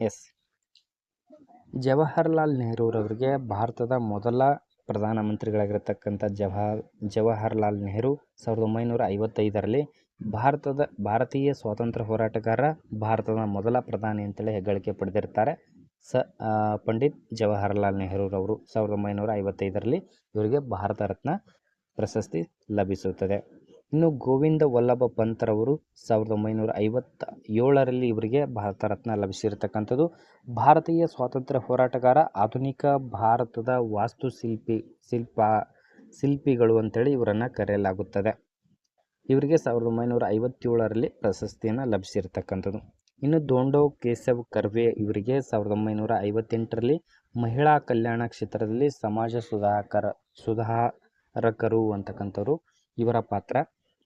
[SPEAKER 1] ಎಸ್. ಜವಾಹರ್ಲಾಲ್ ನೆಹರೂರವ್ರಿಗೆ ಭಾರತದ ಮೊದಲ ಪ್ರಧಾನಮಂತ್ರಿಗಳಾಗಿರತಕ್ಕಂಥ ಜವಾಹರ್ ಜವಾಹರ್ಲಾಲ್ ನೆಹರು ಸಾವಿರದ ಒಂಬೈನೂರ ಐವತ್ತೈದರಲ್ಲಿ ಭಾರತದ, ಭಾರತೀಯ ಸ್ವಾತಂತ್ರ್ಯ ಹೋರಾಟಗಾರ, ಭಾರತದ ಮೊದಲ ಪ್ರಧಾನಿ ಅಂತೇಳಿ ಹೆಗ್ಗಳಿಕೆ ಪಡೆದಿರ್ತಾರೆ. ಸ ಪಂಡಿತ್ ಜವಾಹರ್ಲಾಲ್ ನೆಹರೂರವರು ಸಾವಿರದ ಒಂಬೈನೂರ ಐವತ್ತೈದರಲ್ಲಿ ಇವರಿಗೆ ಭಾರತ ರತ್ನ ಪ್ರಶಸ್ತಿ ಲಭಿಸುತ್ತದೆ. ಇನ್ನು ಗೋವಿಂದ ವಲ್ಲಭ ಪಂತ್ರವರು ಸಾವಿರದ ಒಂಬೈನೂರ ಐವತ್ತ ಏಳರಲ್ಲಿ ಇವರಿಗೆ ಭಾರತ ರತ್ನ ಲಭಿಸಿರತಕ್ಕಂಥದ್ದು. ಭಾರತೀಯ ಸ್ವಾತಂತ್ರ್ಯ ಹೋರಾಟಗಾರ, ಆಧುನಿಕ ಭಾರತದ ವಾಸ್ತುಶಿಲ್ಪಿ, ಶಿಲ್ಪ, ಶಿಲ್ಪಿಗಳು ಅಂತೇಳಿ ಇವರನ್ನು ಕರೆಯಲಾಗುತ್ತದೆ. ಇವರಿಗೆ ಸಾವಿರದ ಒಂಬೈನೂರ ಐವತ್ತೇಳರಲ್ಲಿ ಪ್ರಶಸ್ತಿಯನ್ನು ಲಭಿಸಿರ್ತಕ್ಕಂಥದ್ದು. ಇನ್ನು ದೋಂಡೋ ಕೇಶವ್ ಕರ್ವೆ ಇವರಿಗೆ ಸಾವಿರದ ಒಂಬೈನೂರ ಐವತ್ತೆಂಟರಲ್ಲಿ ಮಹಿಳಾ ಕಲ್ಯಾಣ ಕ್ಷೇತ್ರದಲ್ಲಿ ಸಮಾಜ ಸುಧಾಕರ, ಸುಧಾರಕರು ಅಂತಕ್ಕಂಥವ್ರು ಇವರ ಪಾತ್ರ.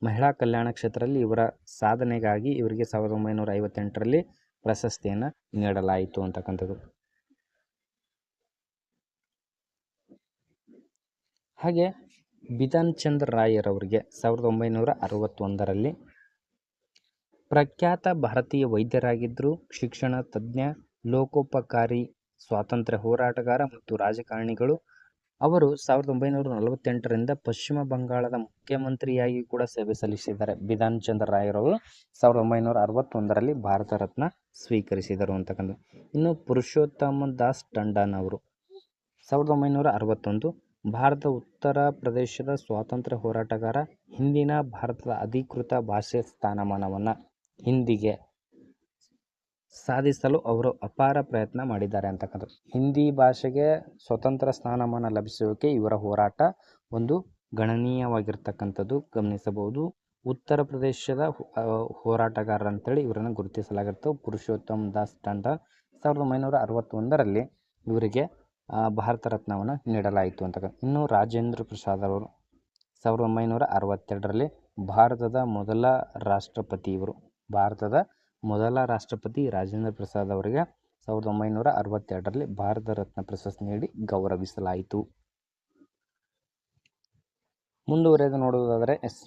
[SPEAKER 1] ಮಹಿಳಾ ಕಲ್ಯಾಣ ಕ್ಷೇತ್ರದಲ್ಲಿ ಇವರ ಸಾಧನೆಗಾಗಿ ಇವರಿಗೆ ಸಾವಿರದ ಒಂಬೈನೂರ ಐವತ್ತೆಂಟರಲ್ಲಿ ಪ್ರಶಸ್ತಿಯನ್ನು ನೀಡಲಾಯಿತು ಅಂತಕ್ಕಂಥದ್ದು. ಹಾಗೆ ಬಿಧಾನ್ ಚಂದ್ರ ರಾಯರವರಿಗೆ ಸಾವಿರದ ಒಂಬೈನೂರ ಅರವತ್ತೊಂದರಲ್ಲಿ ಪ್ರಖ್ಯಾತ ಭಾರತೀಯ ವೈದ್ಯರಾಗಿದ್ದರು. ಶಿಕ್ಷಣ ತಜ್ಞ, ಲೋಕೋಪಕಾರಿ, ಸ್ವಾತಂತ್ರ್ಯ ಹೋರಾಟಗಾರ ಮತ್ತು ರಾಜಕಾರಣಿಗಳು ಅವರು ಸಾವಿರದ ಒಂಬೈನೂರ ನಲವತ್ತೆಂಟರಿಂದ ಪಶ್ಚಿಮ ಬಂಗಾಳದ ಮುಖ್ಯಮಂತ್ರಿಯಾಗಿ ಕೂಡ ಸೇವೆ ಸಲ್ಲಿಸಿದ್ದಾರೆ. ಬಿಧಾನ್ ಚಂದ್ರ ರಾಯರವರು ಸಾವಿರದ ಒಂಬೈನೂರ ಅರವತ್ತೊಂದರಲ್ಲಿ ಭಾರತ ರತ್ನ ಸ್ವೀಕರಿಸಿದರು ಅಂತಕ್ಕಂಥ ಇನ್ನು ಪುರುಷೋತ್ತಮ ದಾಸ್ ಟಂಡನ್ ಅವರು ಸಾವಿರದ ಒಂಬೈನೂರ ಅರವತ್ತೊಂದು ಭಾರತ ಉತ್ತರ ಪ್ರದೇಶದ ಸ್ವಾತಂತ್ರ್ಯ ಹೋರಾಟಗಾರ, ಹಿಂದಿನ ಭಾರತದ ಅಧಿಕೃತ ಭಾಷೆ ಸ್ಥಾನಮಾನವನ್ನು ಹಿಂದಿಗೆ ಸಾಧಿಸಲು ಅವರು ಅಪಾರ ಪ್ರಯತ್ನ ಮಾಡಿದ್ದಾರೆ ಅಂತಕ್ಕಂಥದ್ದು. ಹಿಂದಿ ಭಾಷೆಗೆ ಸ್ವತಂತ್ರ ಸ್ಥಾನಮಾನ ಲಭಿಸುವಿಕೆ ಇವರ ಹೋರಾಟ ಒಂದು ಗಣನೀಯವಾಗಿರ್ತಕ್ಕಂಥದ್ದು ಗಮನಿಸಬಹುದು. ಉತ್ತರ ಪ್ರದೇಶದ ಹೋರಾಟಗಾರ ಅಂತೇಳಿ ಇವರನ್ನು ಗುರುತಿಸಲಾಗಿರ್ತವೆ ಪುರುಷೋತ್ತಮ್ ದಾಸ್ ತಂಡ ಸಾವಿರದ ಒಂಬೈನೂರ ಅರವತ್ತೊಂದರಲ್ಲಿ ಇವರಿಗೆ ಭಾರತ ರತ್ನವನ್ನು ನೀಡಲಾಯಿತು ಅಂತ ಇನ್ನು ರಾಜೇಂದ್ರ ಪ್ರಸಾದ್ ಅವರು ಸಾವಿರದ ಒಂಬೈನೂರ ಅರವತ್ತೆರಡರಲ್ಲಿ ಭಾರತದ ಮೊದಲ ರಾಷ್ಟ್ರಪತಿ ಇವರು. ಭಾರತದ ಮೊದಲ ರಾಷ್ಟ್ರಪತಿ ರಾಜೇಂದ್ರ ಪ್ರಸಾದ್ ಅವರಿಗೆ ಸಾವಿರದ ಒಂಬೈನೂರ ಅರವತ್ತೆರಡರಲ್ಲಿ ಭಾರತ ರತ್ನ ಪ್ರಶಸ್ತಿ ನೀಡಿ ಗೌರವಿಸಲಾಯಿತು. ಮುಂದುವರೆದು ನೋಡುವುದಾದರೆ ಎಸ್.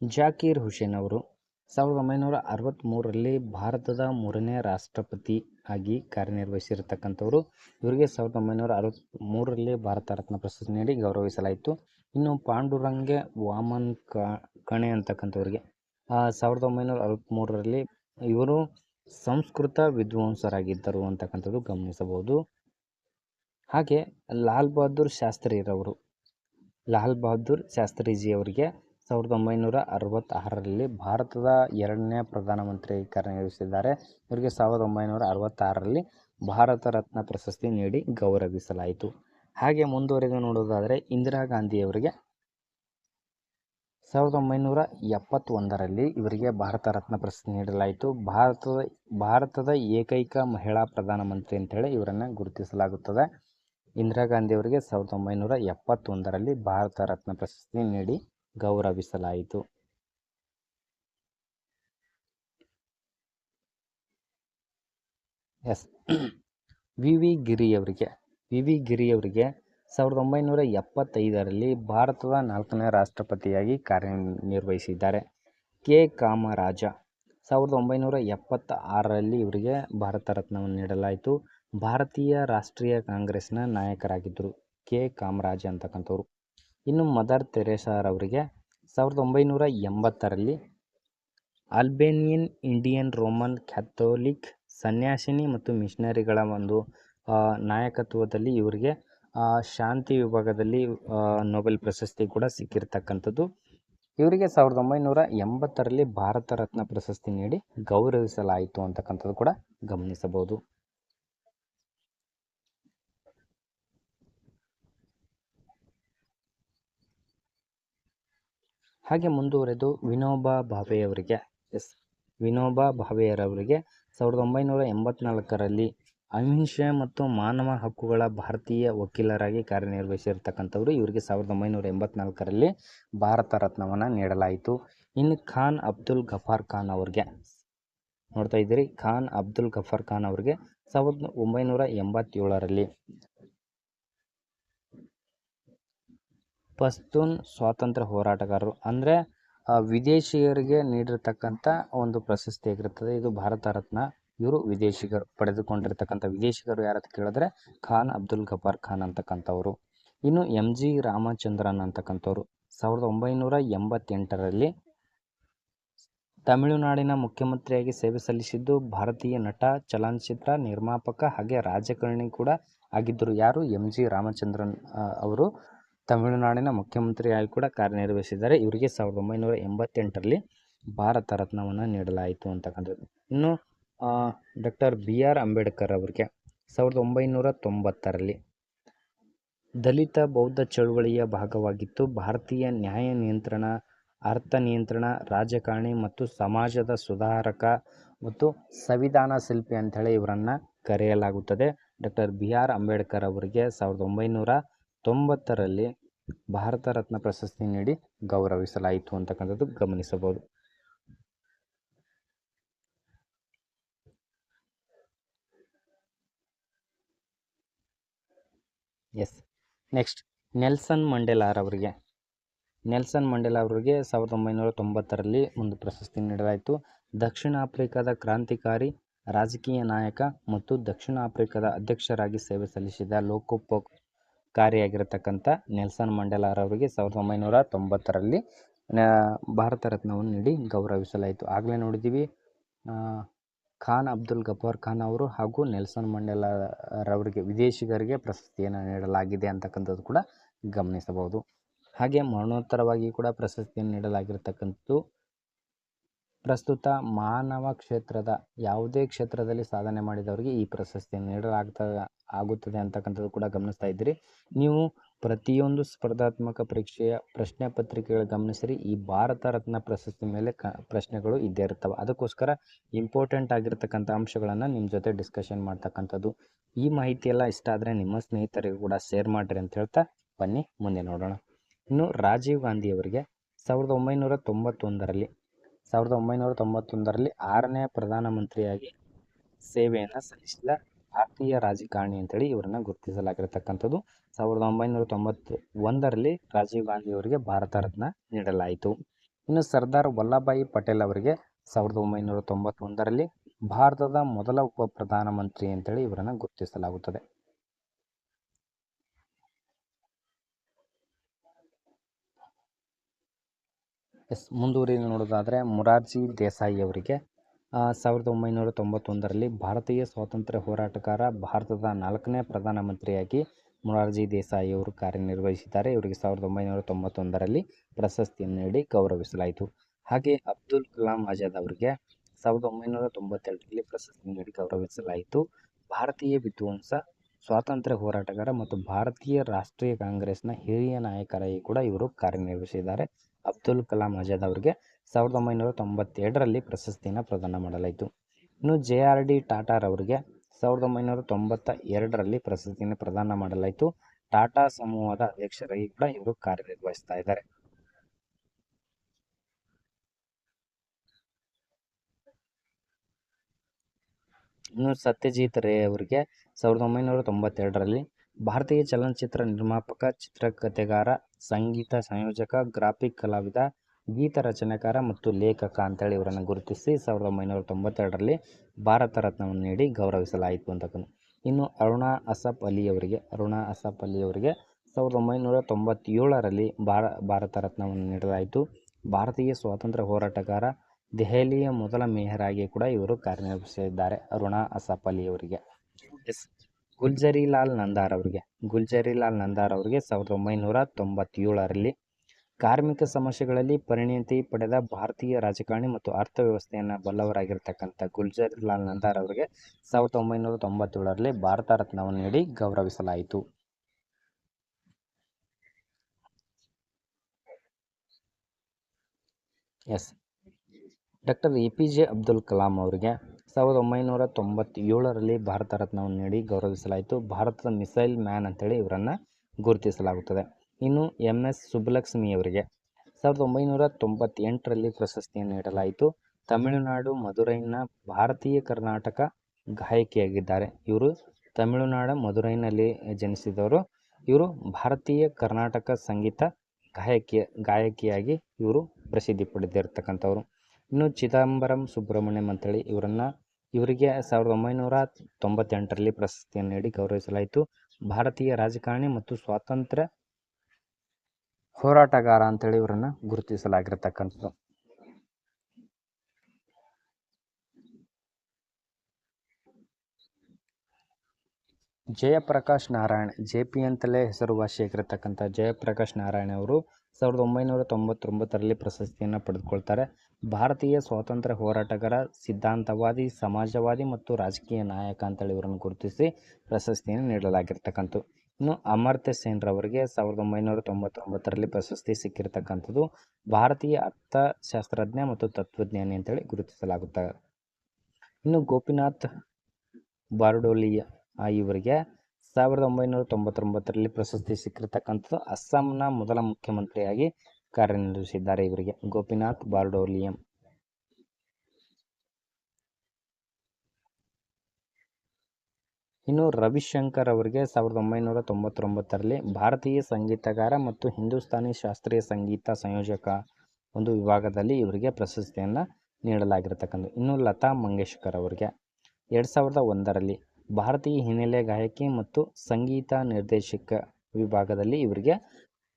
[SPEAKER 1] ಜಾಕೀರ್ ಹುಸೇನ್ ಅವರು ಸಾವಿರದ ಒಂಬೈನೂರ ಅರವತ್ತ್ಮೂರರಲ್ಲಿ ಭಾರತದ ಮೂರನೇ ರಾಷ್ಟ್ರಪತಿ ಆಗಿ ಕಾರ್ಯನಿರ್ವಹಿಸಿರ್ತಕ್ಕಂಥವ್ರು. ಇವರಿಗೆ ಸಾವಿರದ ಒಂಬೈನೂರ ಅರವತ್ತ್ಮೂರರಲ್ಲಿ ಭಾರತ ರತ್ನ ಪ್ರಶಸ್ತಿ ನೀಡಿ ಗೌರವಿಸಲಾಯಿತು. ಇನ್ನು ಪಾಂಡುರಂಗೆ ವಾಮನ್ ಕಣೆ ಅಂತಕ್ಕಂಥವ್ರಿಗೆ ಸಾವಿರದ ಒಂಬೈನೂರ ಅರವತ್ತ್ಮೂರರಲ್ಲಿ ಇವರು ಸಂಸ್ಕೃತ ವಿದ್ವಾಂಸರಾಗಿದ್ದರು ಅಂತಕ್ಕಂಥದ್ದು ಗಮನಿಸಬಹುದು. ಹಾಗೆ ಲಾಲ್ ಬಹದ್ದೂರ್ ಶಾಸ್ತ್ರಿರವರು, ಲಾಲ್ ಬಹದ್ದೂರ್ ಶಾಸ್ತ್ರಿಜಿ ಅವರಿಗೆ ಸಾವಿರದ ಒಂಬೈನೂರ ಅರವತ್ತಾರರಲ್ಲಿ ಭಾರತದ ಎರಡನೇ ಪ್ರಧಾನಮಂತ್ರಿ ಕಾರ್ಯನಿರ್ವಹಿಸಿದ್ದಾರೆ ಇವರಿಗೆ ಸಾವಿರದ ಒಂಬೈನೂರ ಅರವತ್ತಾರರಲ್ಲಿ ಭಾರತ ರತ್ನ ಪ್ರಶಸ್ತಿ ನೀಡಿ ಗೌರವಿಸಲಾಯಿತು. ಹಾಗೆ ಮುಂದುವರೆದು ನೋಡೋದಾದರೆ ಇಂದಿರಾ ಗಾಂಧಿಯವರಿಗೆ ಸಾವಿರದ ಒಂಬೈನೂರ ಎಪ್ಪತ್ತೊಂದರಲ್ಲಿ ಇವರಿಗೆ ಭಾರತ ರತ್ನ ಪ್ರಶಸ್ತಿ ನೀಡಲಾಯಿತು. ಭಾರತದ ಭಾರತದ ಏಕೈಕ ಮಹಿಳಾ ಪ್ರಧಾನಮಂತ್ರಿ ಅಂತೇಳಿ ಇವರನ್ನು ಗುರುತಿಸಲಾಗುತ್ತದೆ. ಇಂದಿರಾ ಗಾಂಧಿಯವರಿಗೆ ಸಾವಿರದ ಒಂಬೈನೂರ ಎಪ್ಪತ್ತೊಂದರಲ್ಲಿ ಭಾರತ ರತ್ನ ಪ್ರಶಸ್ತಿ ನೀಡಿ ಗೌರವಿಸಲಾಯಿತು. ಎಸ್. ವಿ. ವಿ. ಗಿರಿಯವರಿಗೆ, ವಿ. ವಿ. ಗಿರಿಯವರಿಗೆ ಸಾವಿರದ ಒಂಬೈನೂರ ಎಪ್ಪತ್ತೈದರಲ್ಲಿ ಭಾರತದ ನಾಲ್ಕನೇ ರಾಷ್ಟ್ರಪತಿಯಾಗಿ ಕಾರ್ಯನಿರ್ವಹಿಸಿದ್ದಾರೆ. ಕೆ. ಕಾಮರಾಜ. ಸಾವಿರದ ಒಂಬೈನೂರ ಎಪ್ಪತ್ತ ಆರರಲ್ಲಿ ಇವರಿಗೆ ಭಾರತ ರತ್ನವನ್ನು ನೀಡಲಾಯಿತು. ಭಾರತೀಯ ರಾಷ್ಟ್ರೀಯ ಕಾಂಗ್ರೆಸ್ನ ನಾಯಕರಾಗಿದ್ದರು ಕೆ. ಕಾಮರಾಜ ಅಂತಕ್ಕಂಥವ್ರು. ಇನ್ನು ಮದರ್ ತೆರೇಸಾರವರಿಗೆ ಸಾವಿರದ ಒಂಬೈನೂರ ಎಂಬತ್ತರಲ್ಲಿ ಅಲ್ಬೇನಿಯನ್ ಇಂಡಿಯನ್ ರೋಮನ್ ಕ್ಯಾಥೋಲಿಕ್ ಸನ್ಯಾಸಿನಿ ಮತ್ತು ಮಿಷನರಿಗಳ ಒಂದು ನಾಯಕತ್ವದಲ್ಲಿ ಇವರಿಗೆ ಶಾಂತಿ ವಿಭಾಗದಲ್ಲಿ ನೊಬೆಲ್ ಪ್ರಶಸ್ತಿ ಕೂಡ ಸಿಕ್ಕಿರ್ತಕ್ಕಂಥದ್ದು. ಇವರಿಗೆ ಸಾವಿರದ ಒಂಬೈನೂರ ಎಂಬತ್ತರಲ್ಲಿ ಭಾರತ ರತ್ನ ಪ್ರಶಸ್ತಿ ನೀಡಿ ಗೌರವಿಸಲಾಯಿತು ಅಂತಕ್ಕಂಥದ್ದು ಕೂಡ ಗಮನಿಸಬಹುದು. ಹಾಗೆ ಮುಂದುವರೆದು ವಿನೋಬಾ ಭಾವೆಯವರಿಗೆ, ಎಸ್, ವಿನೋಬಾ ಭಾವೆಯರವರಿಗೆ ಸಾವಿರದ ಒಂಬೈನೂರ ಎಂಬತ್ನಾಲ್ಕರಲ್ಲಿ ಅಹಿಂಸೆ ಮತ್ತು ಮಾನವ ಹಕ್ಕುಗಳ ಭಾರತೀಯ ವಕೀಲರಾಗಿ ಕಾರ್ಯನಿರ್ವಹಿಸಿರ್ತಕ್ಕಂಥವ್ರು ಇವರಿಗೆ ಸಾವಿರದ ಒಂಬೈನೂರ ಎಂಬತ್ನಾಲ್ಕರಲ್ಲಿ ಭಾರತ ರತ್ನವನ್ನು ನೀಡಲಾಯಿತು. ಇನ್ನು ಖಾನ್ ಅಬ್ದುಲ್ ಗಫಾರ್ ಖಾನ್ ಅವ್ರಿಗೆ ನೋಡ್ತಾ ಇದ್ದೀರಿ, ಖಾನ್ ಅಬ್ದುಲ್ ಗಫಾರ್ ಖಾನ್ ಅವ್ರಿಗೆ ಸಾವಿರದ ಒಂಬೈನೂರ ಎಂಬತ್ತೇಳರಲ್ಲಿ ಪಸ್ತೂನ್ ಸ್ವಾತಂತ್ರ್ಯ ಹೋರಾಟಗಾರರು. ಅಂದರೆ ವಿದೇಶಿಯರಿಗೆ ನೀಡಿರ್ತಕ್ಕಂಥ ಒಂದು ಪ್ರಶಸ್ತಿ ಆಗಿರುತ್ತದೆ ಇದು ಭಾರತ ರತ್ನ. ಇವರು ವಿದೇಶಿಗರು, ಪಡೆದುಕೊಂಡಿರ್ತಕ್ಕಂಥ ವಿದೇಶಿಗರು ಯಾರಂತ ಕೇಳಿದ್ರೆ ಖಾನ್ ಅಬ್ದುಲ್ ಗಫಾರ್ ಖಾನ್ ಅಂತಕ್ಕಂಥವ್ರು. ಇನ್ನು ಎಂ ಜಿ ರಾಮಚಂದ್ರನ್ ಅಂತಕ್ಕಂಥವ್ರು. ಸಾವಿರದ ಒಂಬೈನೂರ ಎಂಬತ್ತೆಂಟರಲ್ಲಿ ತಮಿಳುನಾಡಿನ ಮುಖ್ಯಮಂತ್ರಿಯಾಗಿ ಸೇವೆ ಸಲ್ಲಿಸಿದ್ದು ಭಾರತೀಯ ನಟ, ಚಲನಚಿತ್ರ ನಿರ್ಮಾಪಕ ಹಾಗೆ ರಾಜಕಾರಣಿ ಕೂಡ ಆಗಿದ್ದರು. ಯಾರು? ಎಂ ಜಿ ರಾಮಚಂದ್ರನ್ ಅವರು ತಮಿಳುನಾಡಿನ ಮುಖ್ಯಮಂತ್ರಿಯಾಗಿ ಕೂಡ ಕಾರ್ಯನಿರ್ವಹಿಸಿದ್ದಾರೆ. ಇವರಿಗೆ ಸಾವಿರದ ಒಂಬೈನೂರ ಎಂಬತ್ತೆಂಟರಲ್ಲಿ ಭಾರತ ರತ್ನವನ್ನು ನೀಡಲಾಯಿತು ಅಂತಕ್ಕಂಥದ್ದು. ಇನ್ನು ಡಾಕ್ಟರ್ ಬಿ ಆರ್ ಅಂಬೇಡ್ಕರ್ ಅವರಿಗೆ ಸಾವಿರದ ಒಂಬೈನೂರ ತೊಂಬತ್ತರಲ್ಲಿ ದಲಿತ ಬೌದ್ಧ ಚಳುವಳಿಯ ಭಾಗವಾಗಿತ್ತು ಭಾರತೀಯ ನ್ಯಾಯ ನಿಯಂತ್ರಣ, ಅರ್ಥ ನಿಯಂತ್ರಣ, ರಾಜಕಾರಣಿ ಮತ್ತು ಸಮಾಜದ ಸುಧಾರಕ ಮತ್ತು ಸಂವಿಧಾನ ಶಿಲ್ಪಿ ಅಂಥೇಳಿ ಇವರನ್ನು ಕರೆಯಲಾಗುತ್ತದೆ. ಡಾಕ್ಟರ್ ಬಿ ಆರ್ ಅಂಬೇಡ್ಕರ್ ಅವರಿಗೆ ಸಾವಿರದ ಒಂಬೈನೂರ ತೊಂಬತ್ತರಲ್ಲಿ ಭಾರತ ರತ್ನ ಪ್ರಶಸ್ತಿ ನೀಡಿ ಗೌರವಿಸಲಾಯಿತು ಅಂತಕ್ಕಂಥದ್ದು ಗಮನಿಸಬಹುದು. ಎಸ್ ನೆಕ್ಸ್ಟ್ ನೆಲ್ಸನ್ ಮಂಡೇಲಾರವರಿಗೆ ನೆಲ್ಸನ್ ಮಂಡೇಲಾ ಅವರಿಗೆ ಸಾವಿರದ ಒಂಬೈನೂರ ತೊಂಬತ್ತರಲ್ಲಿ ಒಂದು ಪ್ರಶಸ್ತಿ ನೀಡಲಾಯಿತು. ದಕ್ಷಿಣ ಆಫ್ರಿಕಾದ ಕ್ರಾಂತಿಕಾರಿ, ರಾಜಕೀಯ ನಾಯಕ ಮತ್ತು ದಕ್ಷಿಣ ಆಫ್ರಿಕಾದ ಅಧ್ಯಕ್ಷರಾಗಿ ಸೇವೆ ಸಲ್ಲಿಸಿದ ಲೋಕೋಪಕಾರಿಯಾಗಿರತಕ್ಕಂಥ ನೆಲ್ಸನ್ ಮಂಡೇಲಾರವರಿಗೆ ಸಾವಿರದ ಒಂಬೈನೂರ ತೊಂಬತ್ತರಲ್ಲಿ ಭಾರತ ರತ್ನವನ್ನು ನೀಡಿ ಗೌರವಿಸಲಾಯಿತು. ಆಗಲೇ ನೋಡಿದ್ದೀವಿ ಖಾನ್ ಅಬ್ದುಲ್ ಗಫಾರ್ ಖಾನ್ ಅವರು ಹಾಗೂ ನೆಲ್ಸನ್ ಮಂಡೇಲಾರವರಿಗೆ, ವಿದೇಶಿಗರಿಗೆ ಪ್ರಶಸ್ತಿಯನ್ನು ನೀಡಲಾಗಿದೆ ಅಂತಕ್ಕಂಥದ್ದು ಕೂಡ ಗಮನಿಸಬಹುದು. ಹಾಗೆ ಮರಣೋತ್ತರವಾಗಿ ಕೂಡ ಪ್ರಶಸ್ತಿಯನ್ನು ನೀಡಲಾಗಿರ್ತಕ್ಕಂಥದ್ದು ಪ್ರಸ್ತುತ ಮಾನವ ಕ್ಷೇತ್ರದ, ಯಾವುದೇ ಕ್ಷೇತ್ರದಲ್ಲಿ ಸಾಧನೆ ಮಾಡಿದವರಿಗೆ ಈ ಪ್ರಶಸ್ತಿಯನ್ನು ನೀಡಲಾಗ್ತಾ ಆಗುತ್ತದೆ ಅಂತಕ್ಕಂಥದ್ದು ಕೂಡ ಗಮನಿಸ್ತಾ ಇದ್ದೀರಿ. ನೀವು ಪ್ರತಿಯೊಂದು ಸ್ಪರ್ಧಾತ್ಮಕ ಪರೀಕ್ಷೆಯ ಪ್ರಶ್ನೆ ಪತ್ರಿಕೆಗಳ ಗಮನಿಸಿರಿ. ಈ ಭಾರತ ರತ್ನ ಪ್ರಶಸ್ತಿ ಮೇಲೆ ಕ, ಪ್ರಶ್ನೆಗಳು ಇದ್ದೇ ಇರ್ತವೆ. ಅದಕ್ಕೋಸ್ಕರ ಇಂಪಾರ್ಟೆಂಟ್ ಆಗಿರ್ತಕ್ಕಂಥ ಅಂಶಗಳನ್ನು ನಿಮ್ಮ ಜೊತೆ ಡಿಸ್ಕಷನ್ ಮಾಡ್ತಕ್ಕಂಥದ್ದು. ಈ ಮಾಹಿತಿ ಎಲ್ಲ ಇಷ್ಟ ಆದರೆ ನಿಮ್ಮ ಸ್ನೇಹಿತರಿಗೂ ಕೂಡ ಶೇರ್ ಮಾಡಿರಿ ಅಂತ ಹೇಳ್ತಾ ಬನ್ನಿ, ಮುಂದೆ ನೋಡೋಣ. ಇನ್ನು ರಾಜೀವ್ ಗಾಂಧಿಯವರಿಗೆ ಸಾವಿರದ ಒಂಬೈನೂರ ತೊಂಬತ್ತೊಂದರಲ್ಲಿ, ಸಾವಿರದ ಒಂಬೈನೂರ ತೊಂಬತ್ತೊಂದರಲ್ಲಿ ಆರನೇ ಪ್ರಧಾನಮಂತ್ರಿಯಾಗಿ ಸೇವೆಯನ್ನು ಸಲ್ಲಿಸಿದ ಭಾರತೀಯ ರಾಜಕಾರಣಿ ಅಂತೇಳಿ ಇವರನ್ನ ಗುರುತಿಸಲಾಗಿರತಕ್ಕಂಥದ್ದು. ಸಾವಿರದ ಒಂಬೈನೂರ ತೊಂಬತ್ತು ಒಂದರಲ್ಲಿ ರಾಜೀವ್ ಗಾಂಧಿ ಅವರಿಗೆ ಭಾರತ ರತ್ನ ನೀಡಲಾಯಿತು. ಇನ್ನು ಸರ್ದಾರ್ ವಲ್ಲಭಾಯಿ ಪಟೇಲ್ ಅವರಿಗೆ ಸಾವಿರದ ಒಂಬೈನೂರ ತೊಂಬತ್ತೊಂದರಲ್ಲಿ ಭಾರತದ ಮೊದಲ ಉಪ ಪ್ರಧಾನಮಂತ್ರಿ ಅಂತೇಳಿ ಇವರನ್ನು ಗುರುತಿಸಲಾಗುತ್ತದೆ. ಎಸ್ ಮುಂದುವರಿ ನೋಡೋದಾದರೆ ಮೊರಾರ್ಜಿ ದೇಸಾಯಿ ಅವರಿಗೆ ಸಾವಿರದ ಒಂಬೈನೂರ ತೊಂಬತ್ತೊಂದರಲ್ಲಿ ಭಾರತೀಯ ಸ್ವಾತಂತ್ರ್ಯ ಹೋರಾಟಗಾರ, ಭಾರತದ ನಾಲ್ಕನೇ ಪ್ರಧಾನಮಂತ್ರಿಯಾಗಿ ಮೊರಾರ್ಜಿ ದೇಸಾಯಿ ಅವರು ಕಾರ್ಯನಿರ್ವಹಿಸಿದ್ದಾರೆ. ಇವರಿಗೆ ಸಾವಿರದ ಒಂಬೈನೂರ ತೊಂಬತ್ತೊಂದರಲ್ಲಿ ಪ್ರಶಸ್ತಿಯನ್ನು ನೀಡಿ ಗೌರವಿಸಲಾಯಿತು. ಹಾಗೆ ಅಬ್ದುಲ್ ಕಲಾಂ ಆಜಾದ್ ಅವರಿಗೆ ಸಾವಿರದ ಒಂಬೈನೂರ ತೊಂಬತ್ತೆರಡರಲ್ಲಿ ಪ್ರಶಸ್ತಿ ನೀಡಿ ಗೌರವಿಸಲಾಯಿತು. ಭಾರತೀಯ ವಿದ್ವಾಂಸ, ಸ್ವಾತಂತ್ರ್ಯ ಹೋರಾಟಗಾರ ಮತ್ತು ಭಾರತೀಯ ರಾಷ್ಟ್ರೀಯ ಕಾಂಗ್ರೆಸ್ನ ಹಿರಿಯ ನಾಯಕರಾಗಿ ಕೂಡ ಇವರು ಕಾರ್ಯನಿರ್ವಹಿಸಿದ್ದಾರೆ. ಅಬ್ದುಲ್ ಕಲಾಂ ಆಜಾದ್ ಅವರಿಗೆ ಸಾವಿರದ ಒಂಬೈನೂರ ತೊಂಬತ್ತೆರಡರಲ್ಲಿ ಪ್ರಶಸ್ತಿಯನ್ನು ಪ್ರದಾನ ಮಾಡಲಾಯಿತು. ಇನ್ನು ಜೆ ಆರ್ ಡಿ ಟಾಟಾರವರಿಗೆ ಸಾವಿರದ ಒಂಬೈನೂರ ತೊಂಬತ್ತ ಎರಡರಲ್ಲಿ ಪ್ರಶಸ್ತಿಯನ್ನು ಪ್ರದಾನ ಮಾಡಲಾಯಿತು. ಟಾಟಾ ಸಮೂಹದ ಅಧ್ಯಕ್ಷರಾಗಿ ಕೂಡ ಇವರು ಕಾರ್ಯನಿರ್ವಹಿಸ್ತಾ ಇದ್ದಾರೆ. ಇನ್ನು ಸತ್ಯಜಿತ್ ರೇ ಅವರಿಗೆ ಸಾವಿರದ ಒಂಬೈನೂರ ತೊಂಬತ್ತೆರಡರಲ್ಲಿ ಭಾರತೀಯ ಚಲನಚಿತ್ರ ನಿರ್ಮಾಪಕ, ಚಿತ್ರಕಥೆಗಾರ, ಸಂಗೀತ ಸಂಯೋಜಕ, ಗ್ರಾಫಿಕ್ ಕಲಾವಿದ ಗೀತ ರಚನೆಕಾರ ಮತ್ತು ಲೇಖಕ ಅಂತೇಳಿ ಇವರನ್ನು ಗುರುತಿಸಿ ಸಾವಿರದ ಒಂಬೈನೂರ ತೊಂಬತ್ತೆರಡರಲ್ಲಿ ಭಾರತ ರತ್ನವನ್ನು ನೀಡಿ ಗೌರವಿಸಲಾಯಿತು ಅಂತಕ್ಕಂಥ ಇನ್ನು ಅರುಣಾ ಅಸಫ್ ಅಲಿ ಅವರಿಗೆ, ಅರುಣಾ ಅಸಫ್ ಅಲಿ ಅವರಿಗೆ ಸಾವಿರದ ಒಂಬೈನೂರ ತೊಂಬತ್ತೇಳರಲ್ಲಿ ಭಾರ, ಭಾರತ ರತ್ನವನ್ನು ನೀಡಲಾಯಿತು. ಭಾರತೀಯ ಸ್ವಾತಂತ್ರ್ಯ ಹೋರಾಟಗಾರ ದೆಹಲಿಯ ಮೊದಲ ಮೇಯರ್ ಕೂಡ ಇವರು ಕಾರ್ಯನಿರ್ವಹಿಸಿದ್ದಾರೆ ಅರುಣಾ ಅಸಫ್ ಅಲಿ ಅವರಿಗೆ. ಎಸ್. ಗುಲ್ಜರಿಲಾಲ್ ನಂದಾರ್ ಅವರಿಗೆ, ಗುಲ್ಜರಿಲಾಲ್ ನಂದಾರ್ ಅವರಿಗೆ ಸಾವಿರದ ಒಂಬೈನೂರ ತೊಂಬತ್ತೇಳರಲ್ಲಿ ಕಾರ್ಮಿಕ ಸಮಸ್ಯೆಗಳಲ್ಲಿ ಪರಿಣತಿ ಪಡೆದ ಭಾರತೀಯ ರಾಜಕಾರಣಿ ಮತ್ತು ಅರ್ಥವ್ಯವಸ್ಥೆಯನ್ನು ಬಲ್ಲವರಾಗಿರ್ತಕ್ಕಂಥ ಗುಲ್ಜರಿಲಾಲ್ ನಂದಾರ್ ಅವರಿಗೆ ಸಾವಿರದ ಒಂಬೈನೂರ ತೊಂಬತ್ತೇಳರಲ್ಲಿ ಭಾರತ ರತ್ನವನ್ನು ನೀಡಿ ಗೌರವಿಸಲಾಯಿತು. Yes. Doctor A P J Abdul Kalam ಅವರಿಗೆ ಸಾವಿರದ ಒಂಬೈನೂರ ತೊಂಬತ್ತೇಳರಲ್ಲಿ ಭಾರತ ರತ್ನವನ್ನು ನೀಡಿ ಗೌರವಿಸಲಾಯಿತು. ಭಾರತದ ಮಿಸೈಲ್ ಮ್ಯಾನ್ ಅಂತೇಳಿ ಇವರನ್ನು ಗುರುತಿಸಲಾಗುತ್ತದೆ. ಇನ್ನು ಎಂ ಎಸ್ ಸುಬ್ಬಲಕ್ಷ್ಮಿ ಅವರಿಗೆ ಸಾವಿರದ ಒಂಬೈನೂರ ತೊಂಬತ್ತೆಂಟರಲ್ಲಿ ಪ್ರಶಸ್ತಿಯನ್ನು ನೀಡಲಾಯಿತು. ತಮಿಳುನಾಡು ಮಧುರೈನ ಭಾರತೀಯ ಕರ್ನಾಟಕ ಗಾಯಕಿಯಾಗಿದ್ದಾರೆ. ಇವರು ತಮಿಳುನಾಡು ಮಧುರೈನಲ್ಲಿ ಜನಿಸಿದವರು. ಇವರು ಭಾರತೀಯ ಕರ್ನಾಟಕ ಸಂಗೀತ ಗಾಯಕಿ, ಗಾಯಕಿಯಾಗಿ ಇವರು ಪ್ರಸಿದ್ಧಿ ಪಡೆದಿರ್ತಕ್ಕಂಥವ್ರು. ಇನ್ನು ಚಿದಂಬರಂ ಸುಬ್ರಹ್ಮಣ್ಯಂ ಅಂತೇಳಿ ಇವರನ್ನು ಇವರಿಗೆ ಸಾವಿರದ ಒಂಬೈನೂರ ತೊಂಬತ್ತೆಂಟರಲ್ಲಿ ಪ್ರಶಸ್ತಿಯನ್ನು ನೀಡಿ ಗೌರವಿಸಲಾಯಿತು. ಭಾರತೀಯ ರಾಜಕಾರಣಿ ಮತ್ತು ಸ್ವಾತಂತ್ರ್ಯ ಹೋರಾಟಗಾರ ಅಂತೇಳಿ ಇವರನ್ನ ಗುರುತಿಸಲಾಗಿರತಕ್ಕಂಥದ್ದು. ಜಯಪ್ರಕಾಶ್ ನಾರಾಯಣ್, ಜೆ ಪಿ ಅಂತಲೇ ಹೆಸರುವಾಸಿಯಾಗಿರ್ತಕ್ಕಂಥ ಜಯಪ್ರಕಾಶ್ ನಾರಾಯಣ್ ಅವರು ಸಾವಿರದ ಒಂಬೈನೂರ ತೊಂಬತ್ತೊಂಬತ್ತರಲ್ಲಿ ಪ್ರಶಸ್ತಿಯನ್ನು ಪಡೆದುಕೊಳ್ತಾರೆ. ಭಾರತೀಯ ಸ್ವಾತಂತ್ರ್ಯ ಹೋರಾಟಗಾರ, ಸಿದ್ಧಾಂತವಾದಿ, ಸಮಾಜವಾದಿ ಮತ್ತು ರಾಜಕೀಯ ನಾಯಕ ಅಂತೇಳಿ ಇವರನ್ನು ಗುರುತಿಸಿ ಪ್ರಶಸ್ತಿಯನ್ನು ನೀಡಲಾಗಿರ್ತಕ್ಕಂಥ ಇನ್ನು ಅಮರ್ತ್ಯ ಸೇನ್ರವರಿಗೆ ಸಾವಿರದ ಒಂಬೈನೂರ ತೊಂಬತ್ತೊಂಬತ್ತರಲ್ಲಿ ಪ್ರಶಸ್ತಿ ಸಿಕ್ಕಿರ್ತಕ್ಕಂಥದ್ದು ಭಾರತೀಯ ಅರ್ಥಶಾಸ್ತ್ರಜ್ಞ ಮತ್ತು ತತ್ವಜ್ಞಾನಿ ಅಂತೇಳಿ ಗುರುತಿಸಲಾಗುತ್ತದೆ ಇನ್ನು ಗೋಪಿನಾಥ್ ಬಾರ್ಡೋಲಿಯ ಇವರಿಗೆ ಸಾವಿರದ ಒಂಬೈನೂರ ತೊಂಬತ್ತೊಂಬತ್ತರಲ್ಲಿ ಪ್ರಶಸ್ತಿ ಸಿಕ್ಕಿರ್ತಕ್ಕಂಥದ್ದು ಅಸ್ಸಾಂನ ಮೊದಲ ಮುಖ್ಯಮಂತ್ರಿಯಾಗಿ ಕಾರ್ಯನಿರ್ವಹಿಸಿದ್ದಾರೆ ಇವರಿಗೆ. ಗೋಪಿನಾಥ್ ಬಾರ್ಡೋಲಿಯಂ ಇನ್ನು ರವಿಶಂಕರ್ ಅವರಿಗೆ ಸಾವಿರದ ಒಂಬೈನೂರ ತೊಂಬತ್ತೊಂಬತ್ತರಲ್ಲಿ ಭಾರತೀಯ ಸಂಗೀತಗಾರ ಮತ್ತು ಹಿಂದೂಸ್ತಾನಿ ಶಾಸ್ತ್ರೀಯ ಸಂಗೀತ ಸಂಯೋಜಕ ಒಂದು ವಿಭಾಗದಲ್ಲಿ ಇವರಿಗೆ ಪ್ರಶಸ್ತಿಯನ್ನು ನೀಡಲಾಗಿರ್ತಕ್ಕಂಥ ಇನ್ನು ಲತಾ ಮಂಗೇಶ್ಕರ್ ಅವರಿಗೆ ಎರಡು ಸಾವಿರದ ಒಂದರಲ್ಲಿ ಭಾರತೀಯ ಹಿನ್ನೆಲೆ ಗಾಯಕಿ ಮತ್ತು ಸಂಗೀತ ನಿರ್ದೇಶಕ ವಿಭಾಗದಲ್ಲಿ ಇವರಿಗೆ